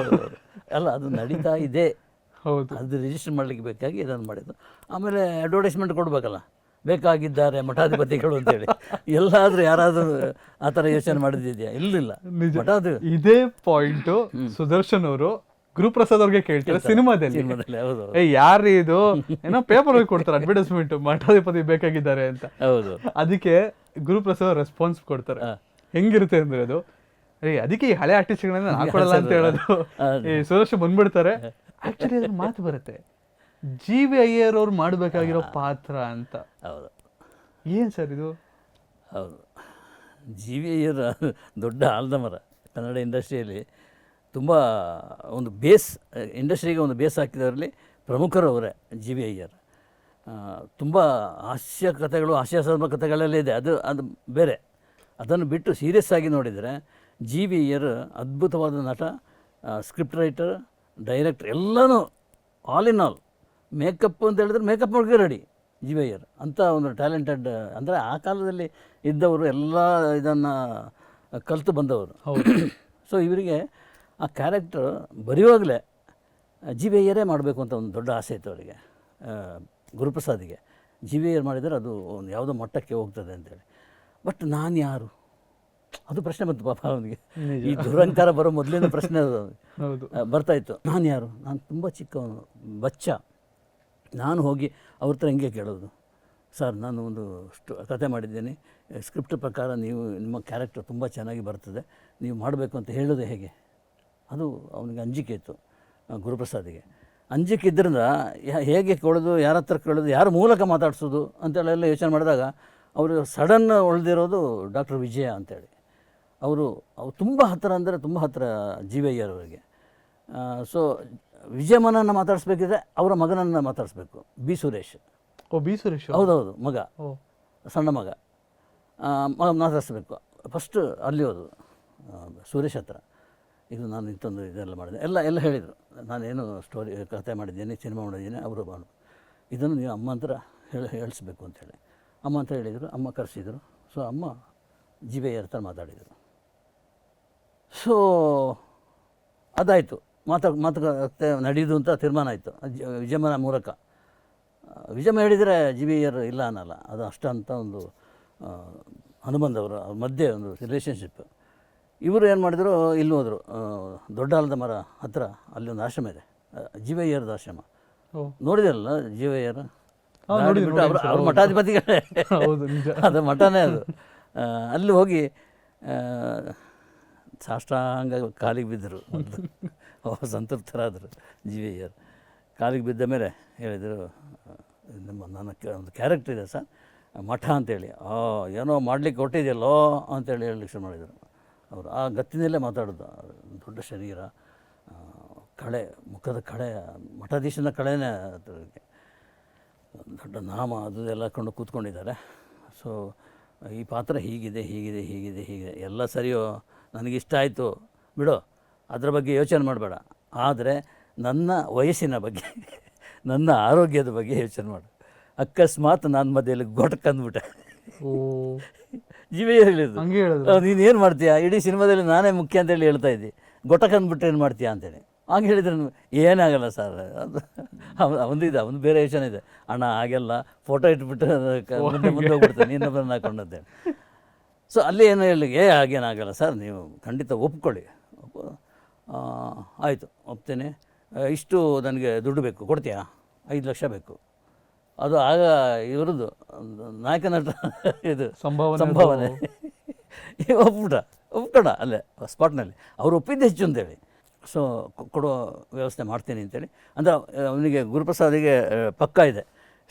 ಅಲ್ಲ ಅದು ನಡೀತಾ ಇದೆ. ಹೌದು. ಅದು ರಿಜಿಸ್ಟರ್ ಮಾಡಲಿಕ್ಕೆ ಬೇಕಾಗಿ ಇದನ್ನು ಮಾಡಿದ್ದು. ಆಮೇಲೆ ಅಡ್ವರ್ಟೈಸ್ಮೆಂಟ್ ಕೊಡಬೇಕಲ್ಲ. ಬೇಕಾಗಿದ್ದಾರೆ ಮಠಾಧಿಪತಿಗಳು ಅಂತೇಳಿ. ಎಲ್ಲಾದರೂ ಯಾರಾದರೂ ಆ ಥರ ಯೋಚನೆ ಮಾಡಿದ್ದಿದೆಯಾ? ಇಲ್ಲಿಲ್ಲ. ನಿಜ. ಇದೇ ಪಾಯಿಂಟು ಸುದರ್ಶನ್ ಅವರು ಗುರುಪ್ರಸಾದ್ ಅವ್ರಿಗೆ ಕೇಳ್ತಾರೆ. ಸಿನಿಮಾದಲ್ಲಿ. ಏ ಯಾರು ಇದು? ಏನೋ ಪೇಪರ್ ಹೋಗಿ ಕೊಡ್ತಾರೆ ಅಡ್ವರ್ಟೈಸ್ಮೆಂಟ್ ಮಠಾಧಿಪತಿ ಬೇಕಾಗಿದ್ದಾರೆ ಅಂತ. ಹೌದು. ಅದಕ್ಕೆ ಗುರುಪ್ರಸಾದ್ ರೆಸ್ಪಾನ್ಸ್ ಕೊಡ್ತಾರೆ. ಹೆಂಗಿರುತ್ತೆ ಅಂದ್ರೆ ಅದು ಏ ಅದಕ್ಕೆ ಈ ಹಳೆ ಆರ್ಟಿಸ್ಟ್ಗಳನ್ನ ಹಾಕೊಡಲ್ಲ ಅಂತ ಹೇಳೋದು. ಈ ಸುರೇಶ್ ಬಂದ್ಬಿಡ್ತಾರೆ. ಆಕ್ಚುಲಿ ಅದ್ರ ಮಾತು ಬರುತ್ತೆ. ಜಿ ವಿ ಅಯ್ಯರ್ ಅವ್ರು ಮಾಡ್ಬೇಕಾಗಿರೋ ಪಾತ್ರ ಅಂತ. ಹೌದು. ಏನ್ ಸರ್ ಇದು? ಹೌದು. ಜಿ ವಿ ಅಯ್ಯರ್ ದೊಡ್ಡ ಆಲ್ದ ಮರ ಕನ್ನಡ ಇಂಡಸ್ಟ್ರಿಯಲ್ಲಿ ತುಂಬ ಒಂದು ಬೇಸ್ ಇಂಡಸ್ಟ್ರಿಗೆ ಒಂದು ಬೇಸ್ ಹಾಕಿದವರಲ್ಲಿ ಪ್ರಮುಖರು ಅವರೇ ಜಿ ವಿ ಅಯ್ಯರ್. ತುಂಬ ಹಾಸ್ಯ ಕಥೆಗಳು ಹಾಸ್ಯಾಸ್ಪದ ಕಥೆಗಳೆಲ್ಲ ಇದೆ. ಅದು ಅದು ಬೇರೆ. ಅದನ್ನು ಬಿಟ್ಟು ಸೀರಿಯಸ್ ಆಗಿ ನೋಡಿದರೆ ಜಿ ವಿ ಅಯ್ಯರ್ ಅದ್ಭುತವಾದ ನಟ ಸ್ಕ್ರಿಪ್ಟ್ ರೈಟರ್ ಡೈರೆಕ್ಟರ್ ಎಲ್ಲನೂ ಆಲ್ ಇನ್ ಆಲ್ ಮೇಕಪ್ ಅಂತ ಹೇಳಿದ್ರೆ ಮೇಕಪ್ ಮಾಡೋಕೆ ರೆಡಿ ಜಿ ವಿ ಅಯ್ಯರ್. ಅಂಥ ಒಂದು ಟ್ಯಾಲೆಂಟೆಡ್ ಅಂದರೆ ಆ ಕಾಲದಲ್ಲಿ ಇದ್ದವರು ಎಲ್ಲ ಇದನ್ನು ಕಲಿತು ಬಂದವರು. ಹೌದು. ಸೊ ಇವರಿಗೆ ಆ ಕ್ಯಾರೆಕ್ಟರ್ ಬರೆಯುವಾಗಲೇ ಜಿ ಅಯ್ಯರೇ ಮಾಡಬೇಕು ಅಂತ ಒಂದು ದೊಡ್ಡ ಆಸೆ ಇತ್ತು ಅವರಿಗೆ ಗುರುಪ್ರಸಾದಿಗೆ. ಜಿ ಅಯ್ಯರ್ ಮಾಡಿದರೆ ಅದು ಒಂದು ಯಾವುದೋ ಮಟ್ಟಕ್ಕೆ ಹೋಗ್ತದೆ ಅಂತೇಳಿ. ಬಟ್ ನಾನು ಯಾರು? ಅದು ಪ್ರಶ್ನೆ ಬಂತು ಪಾಪ ಅವನಿಗೆ. ಈ ದುರಂಕಾರ ಬರೋ ಮೊದಲಿನ ಪ್ರಶ್ನೆ ಅದು ಬರ್ತಾ ಇತ್ತು. ನಾನು ಯಾರು? ನಾನು ತುಂಬ ಚಿಕ್ಕವನು ಬಚ್ಚ. ನಾನು ಹೋಗಿ ಅವ್ರ ಹತ್ರ ಹಿಂಗೆ ಕೇಳೋದು. ಸರ್ ನಾನು ಒಂದು ಸ್ಟು ಕತೆ ಮಾಡಿದ್ದೀನಿ. ಸ್ಕ್ರಿಪ್ಟ್ ಪ್ರಕಾರ ನೀವು ನಿಮ್ಮ ಕ್ಯಾರೆಕ್ಟರ್ ತುಂಬ ಚೆನ್ನಾಗಿ ಬರ್ತದೆ. ನೀವು ಮಾಡಬೇಕು ಅಂತ ಹೇಳೋದು ಹೇಗೆ? ಅದು ಅವನಿಗೆ ಅಂಜಿಕೆ ಇತ್ತು ಗುರುಪ್ರಸಾದಿಗೆ. ಅಂಜಿಕೆ ಇದ್ದರಿಂದ ಹೇಗೆ ಕೇಳೋದು ಯಾರ ಹತ್ರ ಕೇಳೋದು ಯಾರ ಮೂಲಕ ಮಾತಾಡ್ಸೋದು ಅಂತೆಲ್ಲ ಯೋಚನೆ ಮಾಡಿದಾಗ ಅವರು ಸಡನ್ ಉಳಿದಿರೋದು ಡಾಕ್ಟರ್ ವಿಜಯ ಅಂತೇಳಿ. ಅವರು ಅವ್ರು ತುಂಬ ಹತ್ತಿರ ಅಂದರೆ ತುಂಬ ಹತ್ತಿರ ಜಿ ವಿ ಅಯ್ಯರ್ ಅವರಿಗೆ ಸೊ ವಿಜಯಮ್ಮನನ್ನು ಮಾತಾಡಿಸ್ಬೇಕಿದ್ರೆ ಅವರ ಮಗನನ್ನು ಮಾತಾಡಿಸ್ಬೇಕು ಬಿ ಸುರೇಶ್. ಓ ಬಿ ಸುರೇಶ್. ಹೌದೌದು ಮಗ. ಓ. ಸಣ್ಣ ಮಗ. ಮಗ ಮಾತಾಡಿಸ್ಬೇಕು. ಫಸ್ಟ್ ಅಲ್ಲಿ ಹೋದು ಸುರೇಶ್ ಹತ್ರ. ಇದು ನಾನು ಇಂಥೊಂದು ಇದೆಲ್ಲ ಮಾಡಿದೆ. ಎಲ್ಲ ಎಲ್ಲ ಹೇಳಿದರು. ನಾನೇನು ಸ್ಟೋರಿ ಕತೆ ಮಾಡಿದ್ದೀನಿ ಸಿನಿಮಾ ಮಾಡಿದ್ದೀನಿ, ಅವರು ಮಾಡು ಇದನ್ನು ನೀವು ಅಮ್ಮ ಹತ್ರ ಹೇಳಿ, ಹೇಳಿಸ್ಬೇಕು ಅಂತೇಳಿ ಅಮ್ಮ ಅಂತ ಹೇಳಿದರು, ಅಮ್ಮ ಕರೆಸಿದರು. ಸೊ ಅಮ್ಮ ಜಿ ಬಿ ಹತ್ರ ಮಾತಾಡಿದರು. ಸೊ ಅದಾಯಿತು. ಮಾತು, ಮಾತುಕತೆ ನಡೆಯೋದು ಅಂತ ತೀರ್ಮಾನ ಆಯಿತು. ವಿಜಯಮ್ಮನ ಮೂಲಕ. ವಿಜಯಮ ವಿಜಯಮ್ಮ ಹೇಳಿದರೆ ಜಿ ಬಿ ಆರ್ ಇಲ್ಲ ಅನ್ನಲ್ಲ. ಅದು ಅಷ್ಟಂತ ಒಂದು ಅವರು ಅವ್ರ ಮಧ್ಯೆ ಒಂದು ರಿಲೇಷನ್ಶಿಪ್ ಇವರು ಏನು ಮಾಡಿದರು ಇಲ್ಲಿ ಹೋದರು. ದೊಡ್ಡ ಆಲದ ಮರ ಹತ್ರ ಅಲ್ಲಿ ಒಂದು ಆಶ್ರಮ ಇದೆ. ಜೀವಯ್ಯರದ ಆಶ್ರಮ. ನೋಡಿದಿರಲ್ಲ ನೋಡಿದಲ್ಲ ಜಿ ವೈ ಆರ್ ಹಾ, ನೋಡಿದ್ದೀನಿ, ಬಿಟ್ಟು ಅವ್ರ ಮಠಾಧಿಪತಿಗಳೇ. ಅದು ಮಠನೇ ಅದು. ಅಲ್ಲಿ ಹೋಗಿ ಸಾಷ್ಟಾಂಗ ಕಾಲಿಗೆ ಬಿದ್ದರು. ಓ ಸಂತೃಪ್ತರಾದರು ಜೀವಯ್ಯರು. ಕಾಲಿಗೆ ಬಿದ್ದ ಮೇಲೆ ಹೇಳಿದರು ನಿಮ್ಮ ನನ್ನ ಒಂದು ಕ್ಯಾರೆಕ್ಟರ್ ಇದೆ ಸರ್ ಮಠ ಅಂತೇಳಿ. ಆ ಏನೋ ಮಾಡಲಿಕ್ಕೆ ಕೊಟ್ಟಿದೆಯಲ್ಲೋ ಅಂತೇಳಿ ಹೇಳಲಿಕ್ಕೆ ಶುರು ಮಾಡಿದರು. ಅವರು ಆ ಗತ್ತಿನಲ್ಲೇ ಮಾತಾಡೋದು ದೊಡ್ಡ ಶರೀರ ಕಳೆ, ಮುಖದ ಕಳೆ, ಮಠಾಧೀಶನ ಕಳೆನೇ ಅದಕ್ಕೆ ದೊಡ್ಡ ನಾಮ, ಅದು ಎಲ್ಲ ಕಂಡು ಕೂತ್ಕೊಂಡಿದ್ದಾರೆ. ಸೊ ಈ ಪಾತ್ರ ಹೀಗಿದೆ ಹೀಗಿದೆ ಹೀಗಿದೆ ಹೀಗಿದೆ. ಎಲ್ಲ ಸರಿಯೋ, ನನಗಿಷ್ಟ ಆಯಿತು. ಬಿಡು, ಅದರ ಬಗ್ಗೆ ಯೋಚನೆ ಮಾಡಬೇಡ. ಆದರೆ, ನನ್ನ ವಯಸ್ಸಿನ ಬಗ್ಗೆ, ನನ್ನ ಆರೋಗ್ಯದ ಬಗ್ಗೆ ಯೋಚನೆ ಮಾಡು. ಅಕಸ್ಮಾತ್ ನಾನು ಮಧ್ಯದಲ್ಲಿ ಗೊಟಕಂದ್ಬಿಟ್ಟೆ ಜೀವಿ ಹೇಳಿದ್ದು. ಹಂಗೆ ಹೇಳಿದ್ರು. ನೀನು ಏನು ಮಾಡ್ತೀಯಾ? ಇಡೀ ಸಿನಿಮಾದಲ್ಲಿ ನಾನೇ ಮುಖ್ಯ ಅಂತೇಳಿ ಹೇಳ್ತಾ ಇದ್ದೆ. ಅಂದ್ಬಿಟ್ಟು ಏನು ಮಾಡ್ತೀಯಾ ಅಂತೇಳಿ. ಹಾಗೆ ಹೇಳಿದ್ರೆ ಏನಾಗಲ್ಲ ಸರ್. ಅದು ಇದೆ ಒಂದು ಅವನು ಬೇರೆ ಯೋಚನೆ ಇದೆ. ಅಣ್ಣ ಹಾಗೆಲ್ಲ ಫೋಟೋ ಇಟ್ಬಿಟ್ಟು ಮುಂದೆ ಮುಂದೆ ಹೋಗ್ಬಿಡ್ತಾನೆ ಇನ್ನೊಬ್ಬರನ್ನ ಹಾಕೊಂಡಂತೆ ಸೊ ಅಲ್ಲಿ ಏನು ಹೇಳಿ ಏ ಹಾಗೇನಾಗಲ್ಲ ಸರ್. ನೀವು ಖಂಡಿತ ಒಪ್ಕೊಳ್ಳಿ. ಆಯಿತು ಒಪ್ತೇನೆ. ಇಷ್ಟು ನನಗೆ ದುಡ್ಡು ಬೇಕು. ಕೊಡ್ತೀಯಾ? ಐದು ಲಕ್ಷ ಬೇಕು. ಅದು ಆಗ ಇವರದ್ದು ನಾಯಕ ನಟ ಇದು ಸಂಭಾವನೆ ಸಂಭಾವನೆ. ಒಪ್ಪುಟ ಒಪ್ಕೊಂಡ ಅಲ್ಲೇ ಸ್ಪಾಟ್ನಲ್ಲಿ. ಅವ್ರು ಒಪ್ಪಿದ್ದು ಹೆಚ್ಚು ಅಂತೇಳಿ. ಸೊ ಕೊಡೋ ವ್ಯವಸ್ಥೆ ಮಾಡ್ತೀನಿ ಅಂತೇಳಿ. ಅಂದರೆ ಅವನಿಗೆ ಗುರುಪ್ರಸಾದಿಗೆ ಪಕ್ಕ ಇದೆ.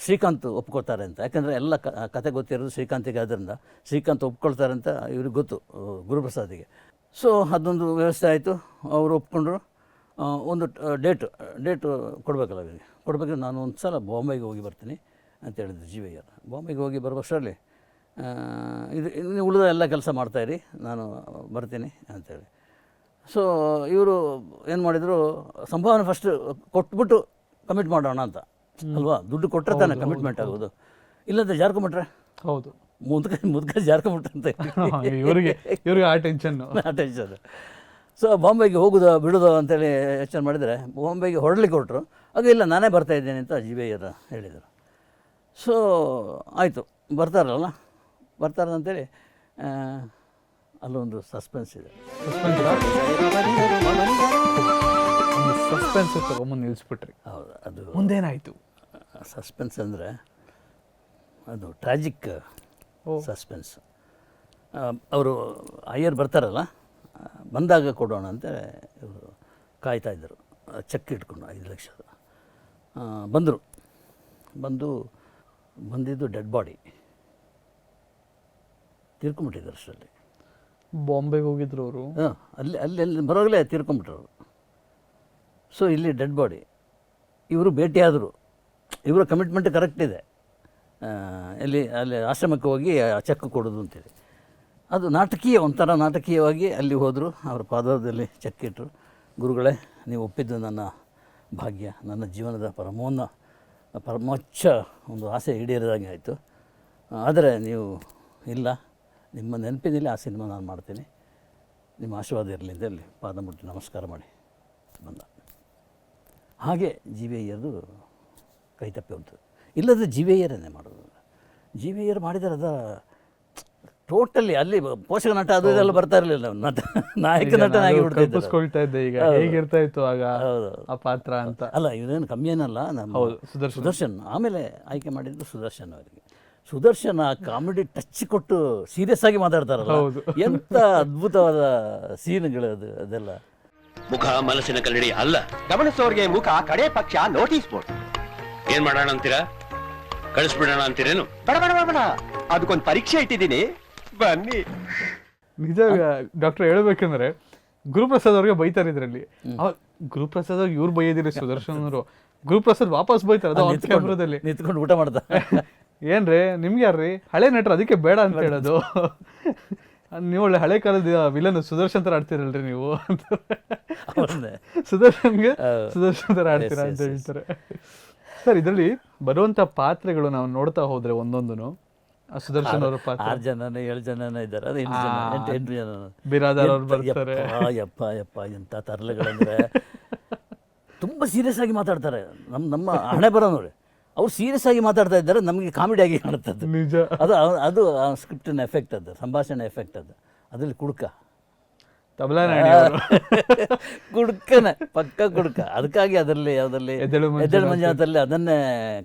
ಶ್ರೀಕಾಂತ್ ಒಪ್ಕೋತಾರೆ ಅಂತ. ಯಾಕಂದರೆ ಎಲ್ಲ ಕ ಕತೆ ಗೊತ್ತಿರೋದು ಶ್ರೀಕಾಂತಿಗೆ ಆದ್ದರಿಂದ ಶ್ರೀಕಾಂತ್ ಒಪ್ಕೊಳ್ತಾರೆ ಅಂತ ಇವ್ರಿಗೆ ಗೊತ್ತು ಗುರುಪ್ರಸಾದಿಗೆ. ಸೊ ಅದೊಂದು ವ್ಯವಸ್ಥೆ ಆಯಿತು. ಅವರು ಒಪ್ಕೊಂಡ್ರು. ಒಂದು ಡೇಟ್ ಡೇಟು ಕೊಡಬೇಕಲ್ಲ ಅವರಿಗೆ. ಕೊಡಬೇಕಾದ್ರೆ ನಾನು ಒಂದು ಸಲ ಬಾಂಬೆಗೆ ಹೋಗಿ ಬರ್ತೀನಿ ಅಂತ ಹೇಳಿದ್ರು ಜೀವಯ್ಯರು ಬಾಂಬೆಗೆ ಹೋಗಿ ಬರುವಷ್ಟರಲ್ಲಿ ಆ, ಇದು ಇನ್ನು ಉಳಿದ ಎಲ್ಲ ಕೆಲಸ ಮಾಡ್ತಾಯಿರಿ ನಾನು ಬರ್ತೀನಿ ಅಂತೇಳಿ ಸೊ ಇವರು ಏನು ಮಾಡಿದರು ಸಂಭಾವನೆ ಫಸ್ಟ್ ಕೊಟ್ಬಿಟ್ಟು ಕಮಿಟ್ ಮಾಡೋಣ ಅಂತ. ಅಲ್ವಾ? ದುಡ್ಡು ಕೊಟ್ಟರೆ ತಾನೇ ಕಮಿಟ್ಮೆಂಟ್ ಆಗೋದು. ಇಲ್ಲಂದ್ರೆ ಜಾರ್ಕೊಂಬಿಟ್ರೆ? ಹೌದು. ಮುದ್ಕ ಮುದ್ಕ ಜಾರ್ಕೊಂಬಿಟ್ರೆ ಅಂತ ಇವರಿಗೆ ಇವರಿಗೆ ಆ ಟೆನ್ಷನ್ನು ಟೆನ್ಷನ್ ಸೊ ಬಾಂಬೆಗೆ ಹೋಗೋದು ಬಿಡೋದು ಅಂತೇಳಿ ಯೋಚನೆ ಮಾಡಿದರೆ ಬಾಂಬೆಗೆ ಹೊರಡ್ಲಿಕ್ಕೆ ಕೊಟ್ಟರು ಅದು ಇಲ್ಲ ನಾನೇ ಬರ್ತಾ ಇದ್ದೇನೆ ಅಂತ ಜಿ ಬಿ ಹೇಳಿದರು. ಸೊ ಆಯಿತು. ಬರ್ತಾರಲ್ಲ? ಬರ್ತಾರಲ್ಲ ಅಂತೇಳಿ ಅಲ್ಲೊಂದು ಸಸ್ಪೆನ್ಸ್ ಇದೆ. ಸಸ್ಪೆನ್ಸ್ ತಗೊಂಬಂದು ನಿಲ್ಲಿಸ್ಬಿಟ್ರಿ ಹೌದು ಅದು ಮುಂದೇನಾಯಿತು? ಸಸ್ಪೆನ್ಸ್ ಅಂದರೆ ಅದು ಟ್ರಾಜಿಕ್. ಸಸ್ಪೆನ್ಸ್ ಅವರು ಅಯ್ಯರ್ ಬರ್ತಾರಲ್ಲ? ಬಂದಾಗ ಕೊಡೋಣ ಅಂತ ಇವರು ಕಾಯ್ತಾ ಇದ್ದರು. ಚೆಕ್ ಇಟ್ಕೊಂಡು ಐದು ಲಕ್ಷ. ಬಂದರು. ಬಂದು ಬಂದಿದ್ದು ಡೆಡ್ ಬಾಡಿ. ತಿರ್ಕೊಂಬಿಟ್ಟಿದ್ದರು ಅಷ್ಟರಲ್ಲಿ. ಬಾಂಬೆಗೆ ಹೋಗಿದ್ರು ಅವರು? ಹಾಂ ಅಲ್ಲಿ ಅಲ್ಲಿ ಅಲ್ಲಿ ಬರೋಗಲೇ ತೀರ್ಕೊಂಬಿಟ್ರು ಸೊ ಇಲ್ಲಿ ಡೆಡ್ ಬಾಡಿ. ಇವರು ಭೇಟಿಯಾದರು. ಇವರ ಕಮಿಟ್ಮೆಂಟ್ ಕರೆಕ್ಟ್ ಇದೆ. ಆ, ಎಲ್ಲಿ ಅಲ್ಲಿ ಆಶ್ರಮಕ್ಕೆ ಹೋಗಿ ಆ ಚೆಕ್ ಕೊಡೋದು ಅಂತೇಳಿ. ಅದು ನಾಟಕೀಯ ಒಂಥರ ನಾಟಕೀಯವಾಗಿ ಅಲ್ಲಿ ಹೋದರು, ಅವರ ಪಾದದಲ್ಲಿ ಚಕ್ಕಿಟ್ರು. ಗುರುಗಳೇ, ನೀವು ಒಪ್ಪಿದ್ದು ನನ್ನ ಭಾಗ್ಯ, ನನ್ನ ಜೀವನದ ಪರಮೋನ್ನ, ಪರಮೋಚ್ಚ ಒಂದು ಆಸೆ ಈಡೇರಿದಾಗೆ ಆಯಿತು. ಆದರೆ ನೀವು ಇಲ್ಲ, ನಿಮ್ಮ ನೆನಪಿನಲ್ಲಿ ಆ ಸಿನಿಮಾ ನಾನು ಮಾಡ್ತೀನಿ. ನಿಮ್ಮ ಆಶೀರ್ವಾದ ಇರಲಿ ಅಂತೇಳಿ ಪಾದ ಮುಟ್ಟಿ ನಮಸ್ಕಾರ ಮಾಡಿ ಬಂದ. ಹಾಗೆ ಜಿ ವಿ ಅಯ್ಯರ್ದು ಕೈ ತಪ್ಪಿ ಹೋಗ್ತದೆ. ಇಲ್ಲದ್ರೆ ಜಿ ವಿ ಅಯ್ಯರನ್ನೇ ಮಾಡೋದು. ಜೀವಿಯರು ಮಾಡಿದರೆ ಅದ ಟೋಟಲಿ ಅಲ್ಲಿ ಪೋಷಕ ನಟ ಅದು ಇದೆಲ್ಲ ಬರ್ತಾ ಇರಲಿಲ್ಲ ನಟ ನಾಯಕ ನಟನಾಗಿ ಕಲ್ಪಿಸ್ಕೊಳ್ತಾ ಇದ್ದೆ ಈಗ. ಹೇಗಿರ್ತಾ ಇತ್ತು ಆಗ ಹೌದು. ಆ ಪಾತ್ರ ಅಂತ? ಅಲ್ಲ ಇದೇನು ಕಮ್ಮಿ ಏನಲ್ಲ ನಮ್ಮ ಹೌದು, ಸುದರ್ಶನ್. ಸುದರ್ಶನ್. ಆಮೇಲೆ ಆಯ್ಕೆ ಮಾಡಿದ್ದು ಸುದರ್ಶನ್ ಅವರಿಗೆ. ಸುದರ್ಶನ್ ಆ ಕಾಮಿಡಿ ಟಚ್ ಕೊಟ್ಟು ಸೀರಿಯಸ್ ಆಗಿ ಮಾತಾಡ್ತಾರಲ್ಲ. ಎಂತ ಅದ್ಭುತವಾದ ಸೀನ್ಗಳು ಅದು ಅದೆಲ್ಲ. ಮುಖ ಮನಸ್ಸಿನ ಕನ್ನಡಿ ಅಲ್ಲ. ಗಮನಿಸೋರಿಗೆ ಮುಖ ಕಡೆ ಪಕ್ಷ ನೋಟಿಸ್ ಬೋರ್ಡ್ ಏನ್ ಮಾಡೋಣ ಅಂತೀರಾ? ಕಳಿಸ್ಬಿಡೋಣ ಅಂತೀರೇನು? ಬಡ ಬೇಡ ಬೇಡ, ಬೇಡ. ಅದಕ್ಕೊಂದು ಪರೀಕ್ಷೆ ಇಟ್ಟಿದ್ದೀನಿ. ಬನ್ನಿ. ನಿಜ ಡಾಕ್ಟರ್ ಹೇಳ್ಬೇಕಂದ್ರೆ ಗುರುಪ್ರಸಾದ್ ಅವ್ರಿಗೆ ಬೈತಾರೆ ಇದ್ರಲ್ಲಿ. ಗುರುಪ್ರಸಾದ್ ಅವ್ರಿಗೆ ಇವ್ರು ಬೈಯದಿರಿ ಸುದರ್ಶನ್ ಅವರು. ಗುರುಪ್ರಸಾದ್ ವಾಪಸ್ ಬೈತಾರೆ ಅದು ನಿಂತ್ಕೊಂಡು- ಕ್ಯಾಮ್ರಾದಲ್ಲಿ. ನಿಂತ್ಕೊಂಡು ಊಟ ಮಾಡ್ದ ಏನ್ರಿ ನಿಮ್ಗೆ ಯಾರ್ರಿ? ಹಳೆ ನಟರು ಅದಕ್ಕೆ ಬೇಡ ಅಂತ ಹೇಳೋದು. ನೀವು ಒಳ್ಳೆ ಹಳೆ ಕಾಲದ ವಿಲನ್ ಸುದರ್ಶನ್ ತರ ಆಡ್ತೀರಲ್ರಿ ನೀವು ಅಂತ. ಸುದರ್ಶನ್ಗೆ ಸುದರ್ಶನ್ ತರ ಆಡ್ತೀರಾ ಅಂತ ಹೇಳ್ತಾರೆ. ಸರ್ ಇದರಲ್ಲಿ ಬರುವಂತ ಪಾತ್ರಗಳು ನಾವು ನೋಡ್ತಾ ಹೋದ್ರೆ ಒಂದೊಂದನು ಆ ಸುದರ್ಶನ್ ಅವರ ಪಾತ್ರ? ಆರು ಜನನೇ ಏಳು ಜನನೇ ಇದ್ದಾರೆ. ಅದು ಎಂಟು ಜನ. ಎಂಟು ಎಂಟು ಜನ ಬಿರಾದಾರ್ ಅವ್ರು ಬರ್ತಾರೆ. ಯಪ್ಪ ಯಪ್ಪ ಎಂಥ ತರಲೆಗಳಂದ್ರೆ. ತುಂಬ ಸೀರಿಯಸ್ ಆಗಿ ಮಾತಾಡ್ತಾರೆ. ನಮ್ಮ ನಮ್ಮ ಹಣೆ ಬರೋ ನೋಡಿ ಅವ್ರು ಸೀರಿಯಸ್ ಆಗಿ ಮಾತಾಡ್ತಾ ಇದ್ದಾರೆ ನಮಗೆ ಕಾಮಿಡಿ ಆಗಿ ಕಾಣುತ್ತೆ ಅದು. ನಿಜ. ಅದು ಅದು ಸ್ಕ್ರಿಪ್ಟಿನ ಎಫೆಕ್ಟ್ ಅದು ಸಂಭಾಷಣೆ ಎಫೆಕ್ಟ್ ಅದು. ಅದರಲ್ಲಿ ಕುಡುಕ. ಕುಡುಕನೆ ಪಕ್ಕ ಕುಡ್ಕ ಅದಕ್ಕಾಗಿ ಅದರಲ್ಲಿ ಅದರಲ್ಲಿ ಎದ್ದೇಳು ಮಂಜುನಾಥ. ಎದ್ದೇಳು ಮಂಜುನಾಥಲ್ಲಿ ಅದನ್ನೇ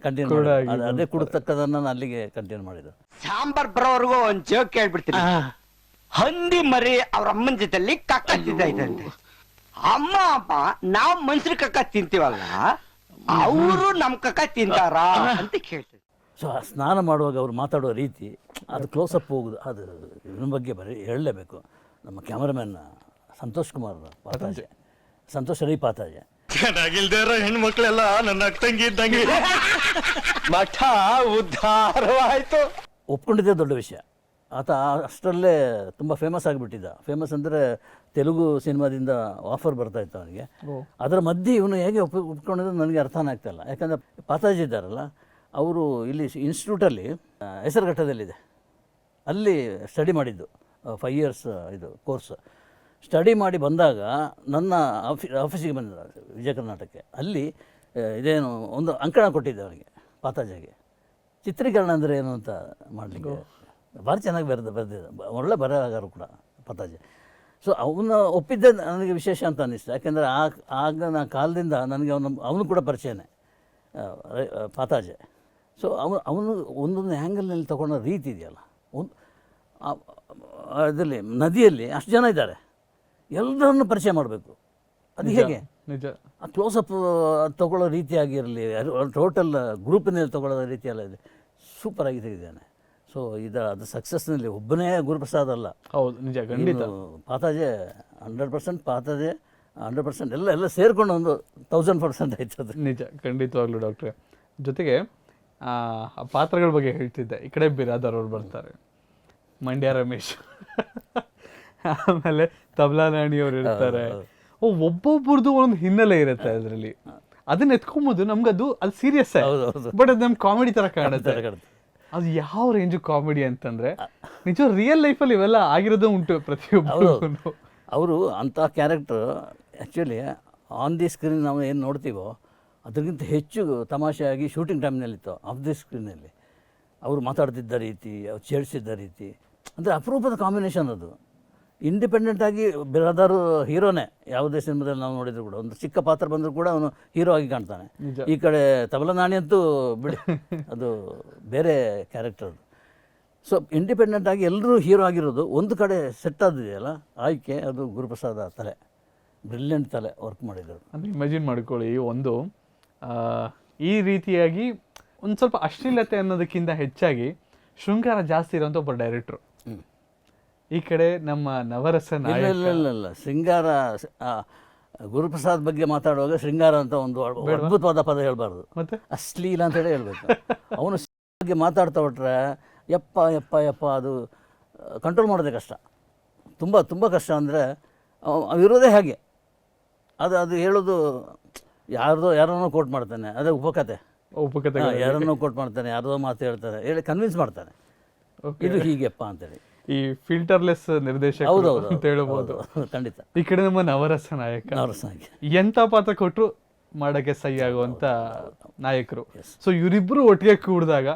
ಕಂಟಿನ್ಯೂ ಅದೇ ಕುಡ್ತಕ್ಕದನ್ನ ನಾನು ಅಲ್ಲಿಗೆ ಕಂಟಿನ್ಯೂ ಮಾಡಿದ್ದು. ಸಾಂಬಾರ್ ಬರೋವರೆಗೂ ಒಂದ್ ಜೋಕ್ ಕೇಳ್ಬಿಡ್ತೀನಿ. ಹಂದಿ ಮರಿ ಅವ್ರ ಅಮ್ಮನ ಜೊತೆಲಿ ಕಕ್ಕ ತಿಂತೈತಂತೆ ಅಮ್ಮ ಅಪ್ಪ ನಾವ್ ಮನ್ಸ್ರ ಕಕ್ಕ ತಿಂತೀವಲ್ಲ? ಅವರು ನಮ್ ಕಕ್ಕ ತಿಂತಾರ ಅಂತ ಕೇಳ್ತೀವಿ ಸೊ ಆ ಸ್ನಾನ ಮಾಡುವಾಗ ಅವ್ರು ಮಾತಾಡೋ ರೀತಿ ಅದು ಕ್ಲೋಸ್ ಅಪ್ ಹೋಗುದು. ಅದು ಇದ್ರ ಬಗ್ಗೆ ಬರೀ ಹೇಳಲೇಬೇಕು. ನಮ್ಮ ಕ್ಯಾಮರಾಮನ್ ಸಂತೋಷ್ ಕುಮಾರ್ ಪಾತಾಜೆ. ಸಂತೋಷ್ ರೈ ಪಾತಾಜೆ ಇರೋ ಹೆಣ್ಮಕ್ಳೆಲ್ಲ ನನ್ನ ಅಕ್ಕಂಗಿ ಇದ್ದಂಗೆ. ಮಠ ಉದ್ಧಾರವಾಯ್ತು. ಒಪ್ಕೊಂಡಿದ್ದೆ ದೊಡ್ಡ ವಿಷಯ. ಆತ ಅಷ್ಟರಲ್ಲೇ ತುಂಬ ಫೇಮಸ್ ಆಗಿಬಿಟ್ಟಿದ್ದ. ಫೇಮಸ್ ಅಂದರೆ ತೆಲುಗು ಸಿನಿಮಾದಿಂದ ಆಫರ್ ಬರ್ತಾ ಇತ್ತು ಅವನಿಗೆ. ಅದರ ಮಧ್ಯೆ ಇವನು ಹೇಗೆ ಒಪ್ ಒಪ್ಕೊಂಡಿದ್ದು ನನಗೆ ಅರ್ಥನೇ ಆಗ್ತಾಯಿಲ್ಲ ಯಾಕಂದರೆ ಪಾತಾಜಿ ಇದ್ದಾರಲ್ಲ ಅವರು ಇಲ್ಲಿ ಇನ್ಸ್ಟಿಟ್ಯೂಟಲ್ಲಿ ಹೆಸರುಘಟ್ಟದಲ್ಲಿದೆ. ಅಲ್ಲಿ ಸ್ಟಡಿ ಮಾಡಿದ್ದು ಫೈವ್ ಇಯರ್ಸ್ ಇದು ಕೋರ್ಸ್ ಸ್ಟಡಿ ಮಾಡಿ ಬಂದಾಗ ನನ್ನ ಆಫಿ ಆಫೀಸಿಗೆ ಬಂದ ವಿಜಯ ಕರ್ನಾಟಕಕ್ಕೆ. ಅಲ್ಲಿ ಇದೇನು ಒಂದು ಅಂಕಣ ಕೊಟ್ಟಿದ್ದೆ ಅವನಿಗೆ ಪಾತಾಜಾಗೆ. ಚಿತ್ರೀಕರಣ ಅಂದರೆ ಏನು ಅಂತ ಮಾಡಲಿಕ್ಕೆ. ಭಾರಿ ಚೆನ್ನಾಗಿ ಬರೆದ ಬರೆದಿದ್ದ. ಒಳ್ಳೆ ಬರೆಯಾಗಾರು ಕೂಡ ಪಾತಾಜೆ. ಸೊ ಅವನ ಒಪ್ಪಿದ್ದ ನನಗೆ ವಿಶೇಷ ಅಂತ ಅನ್ನಿಸ್ತು. ಯಾಕೆಂದರೆ ಆ ಆಗ ನಾ ಕಾಲದಿಂದ ನನಗೆ ಅವನು ಅವನು ಕೂಡ ಪರಿಚಯನೇ ಪಾತಾಜೆ. ಸೊ ಅವನು ಅವನು ಒಂದೊಂದು ಆ್ಯಂಗಲ್ನಲ್ಲಿ ತಗೊಂಡ ರೀತಿ ಇದೆಯಲ್ಲ. ಒಂದು ಅದರಲ್ಲಿ ನದಿಯಲ್ಲಿ ಅಷ್ಟು ಜನ ಇದ್ದಾರೆ. ಎಲ್ಲರನ್ನು ಪರಿಚಯ ಮಾಡಬೇಕು. ಅದು ಹೇಗೆ? ನಿಜ. ಕ್ಲೋಸಪ್ ತಗೊಳ್ಳೋ ರೀತಿಯಾಗಿರಲಿ ಟೋಟಲ್ ಗ್ರೂಪಿನಲ್ಲಿ ತಗೊಳ್ಳೋ ರೀತಿಯಲ್ಲ ಇದೆ. ಸೂಪರ್ ಆಗಿ ತೆಗೆದಿದ್ದಾನೆ. ಸೊ ಇದು ಅದು ಸಕ್ಸಸ್ನಲ್ಲಿ ಒಬ್ಬನೇ ಗುರುಪ್ರಸಾದ್ ಅಲ್ಲ. ಹೌದು ನಿಜ ಖಂಡಿತ. Pathaje hundred percent Pathaje hundred percent ಎಲ್ಲ ಎಲ್ಲ ಸೇರಿಕೊಂಡು ಒಂದು ತೌಸಂಡ್ ಪರ್ಸೆಂಟ್ ಆಯ್ತು ಅದು. ನಿಜ ಖಂಡಿತವಾಗ್ಲೂ ಡಾಕ್ಟ್ರೆ ಜೊತೆಗೆ ಪಾತ್ರಗಳ ಬಗ್ಗೆ ಹೇಳ್ತಿದ್ದೆ. ಈ ಕಡೆ ಬಿರಾದರ್ ಅವ್ರು ಬರ್ತಾರೆ. ಮಂಡ್ಯ ರಮೇಶ್. ಆಮೇಲೆ ತಬಲಾ ನಾಣಿ ಅವ್ರು ಇರ್ತಾರೆ ಓ ಒಬ್ಬೊಬ್ರದ್ದು ಒಂದೊಂದು ಹಿನ್ನೆಲೆ ಇರುತ್ತೆ ಅದರಲ್ಲಿ. ಅದನ್ನ ಎತ್ಕೊಂಬೋದು ನಮ್ಗೆ ಅದು ಅದು ಸೀರಿಯಸ್. ಬಟ್ ಅದು ನಮ್ಗೆ ಕಾಮಿಡಿ ತರ ಕಾಣುತ್ತೆ. ಅದು ಯಾವ ರೇಂಜ್ ಕಾಮಿಡಿ ಅಂತಂದ್ರೆ ನಿಜ ರಿಯಲ್ ಲೈಫಲ್ಲಿ ಇವೆಲ್ಲ ಆಗಿರೋದೇ ಉಂಟು ಪ್ರತಿಯೊಬ್ಬರು ಅವರು ಅಂಥ character actually on the screen ನಾವು ಏನು ನೋಡ್ತೀವೋ ಅದಕ್ಕಿಂತ ಹೆಚ್ಚು ತಮಾಷೆಯಾಗಿ ಶೂಟಿಂಗ್ ಟೈಮ್ನಲ್ಲಿತ್ತು ಆಫ್ ದಿ ಸ್ಕ್ರೀನಲ್ಲಿ ಅವರು ಮಾತಾಡ್ತಿದ್ದ ರೀತಿ ಅವ್ರು ಚೇಳಿಸಿದ್ದ ರೀತಿ. ಅಂದರೆ ಅಪರೂಪದ ಕಾಂಬಿನೇಷನ್ ಅದು. ಇಂಡಿಪೆಂಡೆಂಟಾಗಿ ಬ್ರದರ್ ಹೀರೋನೇ ಯಾವುದೇ ಸಿನಿಮಾದಲ್ಲಿ ನಾವು ನೋಡಿದ್ರು ಕೂಡ. ಒಂದು ಚಿಕ್ಕ ಪಾತ್ರ ಬಂದರೂ ಕೂಡ ಅವನು ಹೀರೋ ಆಗಿ ಕಾಣ್ತಾನೆ. ಈ ಕಡೆ ತಬಲನಾಣಿ ಅಂತೂ ಬಿಡಿ. ಅದು ಬೇರೆ ಕ್ಯಾರೆಕ್ಟರ್ ಅದು. ಸೊ ಇಂಡಿಪೆಂಡೆಂಟ್ ಆಗಿ ಎಲ್ಲರೂ ಹೀರೋ ಆಗಿರೋದು ಒಂದು ಕಡೆ ಸೆಟ್ ಆದಿದೆಯಲ್ಲ ಆಯ್ಕೆ ಅದು ಗುರುಪ್ರಸಾದ ತಲೆ. ಬ್ರಿಲಿಯಂಟ್ ತಲೆ ವರ್ಕ್ ಮಾಡಿದ್ರು ಅಂದರೆ ಇಮ್ಯಾಜಿನ್ ಮಾಡ್ಕೊಳ್ಳಿ ಒಂದು ಈ ರೀತಿಯಾಗಿ ಒಂದು ಸ್ವಲ್ಪ ಅಶ್ಲೀಲತೆ ಅನ್ನೋದಕ್ಕಿಂತ ಹೆಚ್ಚಾಗಿ ಶೃಂಗಾರ ಜಾಸ್ತಿ ಇರೋಂಥ ಒಬ್ಬ ಡೈರೆಕ್ಟ್ರು. ಈ ಕಡೆ ನಮ್ಮ ನವರಸ ಇಲ್ಲ ನಾಯಕ. ಇಲ್ಲ ಇಲ್ಲ ಇಲ್ಲ. ಶೃಂಗಾರ ಗುರುಪ್ರಸಾದ್ ಬಗ್ಗೆ ಮಾತಾಡುವಾಗ ಶೃಂಗಾರ ಅಂತ ಒಂದು ಅದ್ಭುತವಾದ ಪದ ಹೇಳಬಾರ್ದು. ಮತ್ತೆ? ಅಶ್ಲೀಲ ಅಂತೇಳಿ ಹೇಳ್ಬೇಕು. ಅವನು ಬಗ್ಗೆ ಮಾತಾಡ್ತಾ ಹೊಟ್ರೆ ಯಪ್ಪ ಯಪ್ಪ ಯಪ್ಪ ಅದು ಕಂಟ್ರೋಲ್ ಮಾಡೋದೇ ಕಷ್ಟ. ತುಂಬ ತುಂಬ ಕಷ್ಟ ಅಂದರೆ ಇರೋದೇ ಹಾಗೆ. ಅದು ಅದು ಹೇಳೋದು ಯಾರ್ದೋ ಯಾರನ್ನೋ ಕೋಟ್ ಮಾಡ್ತಾನೆ. ಅದೇ ಉಪಕತೆ. ಉಪಕತೆ ಯಾರನ್ನೋ ಕೋಟ್ ಮಾಡ್ತಾನೆ ಯಾರ್ದೋ ಮಾತು ಹೇಳ್ತಾರೆ ಹೇಳಿ ಕನ್ವಿನ್ಸ್ ಮಾಡ್ತಾನೆ. ಇದು ಹೀಗೆಪ್ಪ ಅಂತೇಳಿ. ಈ ಫಿಲ್ಟರ್ಲೆಸ್ ನಿರ್ದೇಶಕ ಅಂತ ಹೇಳ್ಬೋದು. ಖಂಡಿತ. ಈ ಕಡೆ ನಮ್ಮ ನವರಸ ನಾಯಕ. ಎಂತ ಪಾತ್ರ ಕೊಟ್ಟರು ಮಾಡಕ್ಕೆ ಸೈ ಆಗುವಂತ ನಾಯಕರು. ಸೊ ಇವರಿಬ್ರು ಒಟ್ಟಿಗೆ ಕೂಡಿದಾಗ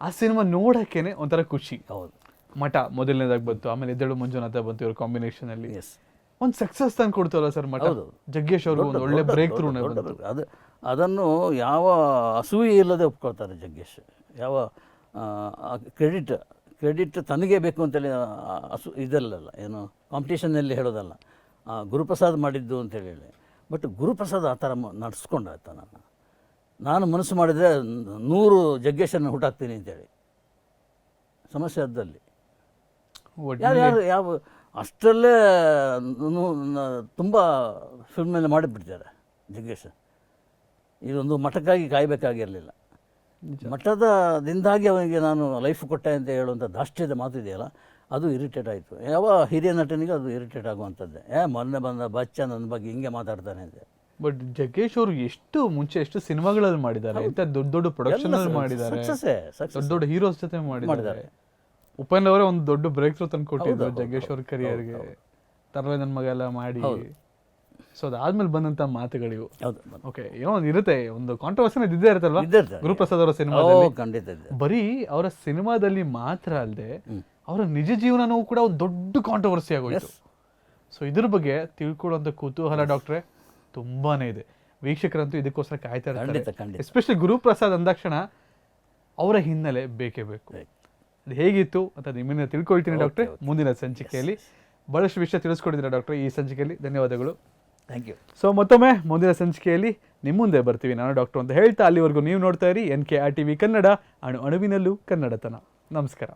ಆ ಸಿನಿಮಾ ನೋಡಕ್ಕೇನೆ ಒಂಥರ ಖುಷಿ. ಹೌದು. ಮಠ ಮೊದಲನೇದಾಗಿ ಬಂತು ಆಮೇಲೆ ಎದ್ದೇಳು ಮಂಜುನಾಥ ಬಂತು ಇವ್ರ ಕಾಂಬಿನೇಷನ್ ಅಲ್ಲಿ. ಎಸ್ ಒಂದು ಸಕ್ಸಸ್ ತಂದು ಕೊಡ್ತಾರಲ್ಲ ಸರ್ ಮಠ? ಹೌದು. ಜಗ್ಗೇಶ್ ಅವರು ಒಂದು ಒಳ್ಳೆ ಬ್ರೇಕ್ ಥ್ರೂ ಅದು ಅದನ್ನು ಯಾವ ಅಸೂಯೆ ಇಲ್ಲದೆ ಒಪ್ಕೊಳ್ತಾರೆ ಜಗ್ಗೇಶ್. ಯಾವ ಕ್ರೆಡಿಟ್ ಕ್ರೆಡಿಟ್ ತನಗೆ ಬೇಕು ಅಂತೇಳಿ ಅಸು ಇದಲ್ಲ ಏನು ಕಾಂಪಿಟೇಷನ್ನಲ್ಲಿ ಹೇಳೋದಲ್ಲ ಗುರುಪ್ರಸಾದ್ ಮಾಡಿದ್ದು ಅಂತೇಳಿ ಹೇಳಿ ಬಟ್ ಗುರುಪ್ರಸಾದ್ ಆ ಥರ ನಡೆಸ್ಕೊಂಡು ಆಯ್ತಾ ನಾನು ನಾನು ಮನಸ್ಸು ಮಾಡಿದರೆ ನೂರು ಜಗ್ಗೇಶನ್ನು ಹುಟ್ಟಾಕ್ತೀನಿ ಅಂತೇಳಿ ಸಮಸ್ಯೆ ಅದ್ದಲ್ಲಿ ಯಾರು ಯಾರು ಯಾವ ಅಷ್ಟರಲ್ಲೇ ತುಂಬ ಫಿಲ್ಮಲ್ಲಿ ಮಾಡಿಬಿಡ್ತಾರೆ ಜಗ್ಗೇಶ್ ಇದೊಂದು ಮಠಕ್ಕಾಗಿ ಕಾಯಬೇಕಾಗಿರಲಿಲ್ಲ. ಮಠದದಿಂದಾಗಿ ಅವನಿಗೆ ನಾನು ಲೈಫ್ ಕೊಟ್ಟೆ ಅಂತ ಹೇಳುವಂಥ ದಾಷ್ಟ್ಯದ ಮಾತಿದೆಯಲ್ಲ ಅದು ಇರಿಟೇಟ್ ಆಯಿತು. ಯಾವ ಹಿರಿಯ ನಟನಿಗೆ ಅದು ಇರಿಟೇಟ್ ಆಗುವಂಥದ್ದೇ. ಏ ಮೊನ್ನೆ ಬಂದ ಬಚ್ಚ ನನ್ನ ಬಗ್ಗೆ ಹಿಂಗೆ ಮಾತಾಡ್ತಾನೆ ಅಂತ. ಬಟ್ ಜಗ್ಗೇಶ್ ಅವರು ಎಷ್ಟು ಮುಂಚೆ ಎಷ್ಟು ಸಿನಿಮಾಗಳಲ್ಲಿ ಮಾಡಿದ್ದಾರೆ ಇಂಥ ದೊಡ್ಡ ದೊಡ್ಡ ಪ್ರೊಡಕ್ಷನ್ ಮಾಡಿದ್ದಾರೆ. ದೊಡ್ಡ ದೊಡ್ಡ ಹೀರೋಸ್ ಜೊತೆ ಮಾಡಿದ್ದಾರೆ. ಉಪೇಂದ್ರ ಅವರೇ ಒಂದು ದೊಡ್ಡ ಬ್ರೇಕ್ ಥ್ರೂ ತಂದು ಕೊಟ್ಟಿದ್ರು ಜಗ್ಗೇಶ್ ಅವ್ರ ಕರಿಯರ್ಗೆ ತರಲೆ ನನ್ನ ಮಗ ಎಲ್ಲ ಮಾಡಿ. ಸೊ ಅದಾದ್ಮೇಲೆ ಬಂದಂತ ಮಾತುಗಳಿವು. ಹೌದು ಓಕೆ ಏನೋ ಒಂದು ಇರುತ್ತೆ ಒಂದು ಕಾಂಟ್ರವರ್ಸಿನ ಇದ್ದೇ ಇರುತ್ತಲ್ವಾ? ಇದ್ದೇ ಇರ್ತದೆ. ಗುರುಪ್ರಸಾದ್ ಅವರ ಓ ಖಂಡಿತ ಇದೆ ಬರೀ ಅವರ ಸಿನಿಮಾದಲ್ಲಿ ಮಾತ್ರ ಅಲ್ಲದೆ ಅವರ ನಿಜ ಜೀವನನೂ ಕೂಡ ಒಂದು ದೊಡ್ಡ ಕಾಂಟ್ರವರ್ಸಿ ಆಗೋಯ್ತು. ಸೊ ಇದ್ರ ಬಗ್ಗೆ ತಿಳ್ಕೊಳ್ಳುವಂತ ಕುತೂಹಲ ಡಾಕ್ಟ್ರೆ ತುಂಬಾನೇ ಇದೆ. ವೀಕ್ಷಕರಂತೂ ಇದಕ್ಕೋಸ್ಕರ ಕಾಯ್ತಾ ಖಂಡಿತ ಇರ್ತಾರೆ. ಖಂಡಿತ ಎಸ್ಪೆಷಲಿ ಗುರುಪ್ರಸಾದ್ ಅಂದಾಕ್ಷಣ ಅವರ ಹಿನ್ನೆಲೆ ಬೇಕೇ ಬೇಕು. ಅದು ಹೇಗಿತ್ತು ಅಂತ ನಿಮ್ಮನ್ನ ತಿಳ್ಕೊಳ್ತೀನಿ ಡಾಕ್ಟ್ರೆ ಮುಂದಿನ ಸಂಚಿಕೆಯಲ್ಲಿ ಬಹಳಷ್ಟು ವಿಷಯ ತಿಳಿಸ್ಕೊಡಿದ್ದೀರಾ ಡಾಕ್ಟ್ರೆ ಈ ಸಂಚಿಕೆಯಲ್ಲಿ. ಧನ್ಯವಾದಗಳು. ಥ್ಯಾಂಕ್ ಯು ಸೊ ಮತ್ತೊಮ್ಮೆ ಮುಂದಿನ ಸಂಚಿಕೆಯಲ್ಲಿ ನಿಮ್ಮ ಮುಂದೆ ಬರ್ತೀವಿ. ನಾನು ಡಾಕ್ಟರ್ ಅಂತ ಹೇಳ್ತಾ ಅಲ್ಲಿವರೆಗೂ ನೀವು ನೋಡ್ತಾ ಇರಿ N K R T V Kannada, ಅಣು ಅಣುವಿನಲ್ಲೂ ಕನ್ನಡತನ. ನಮಸ್ಕಾರ.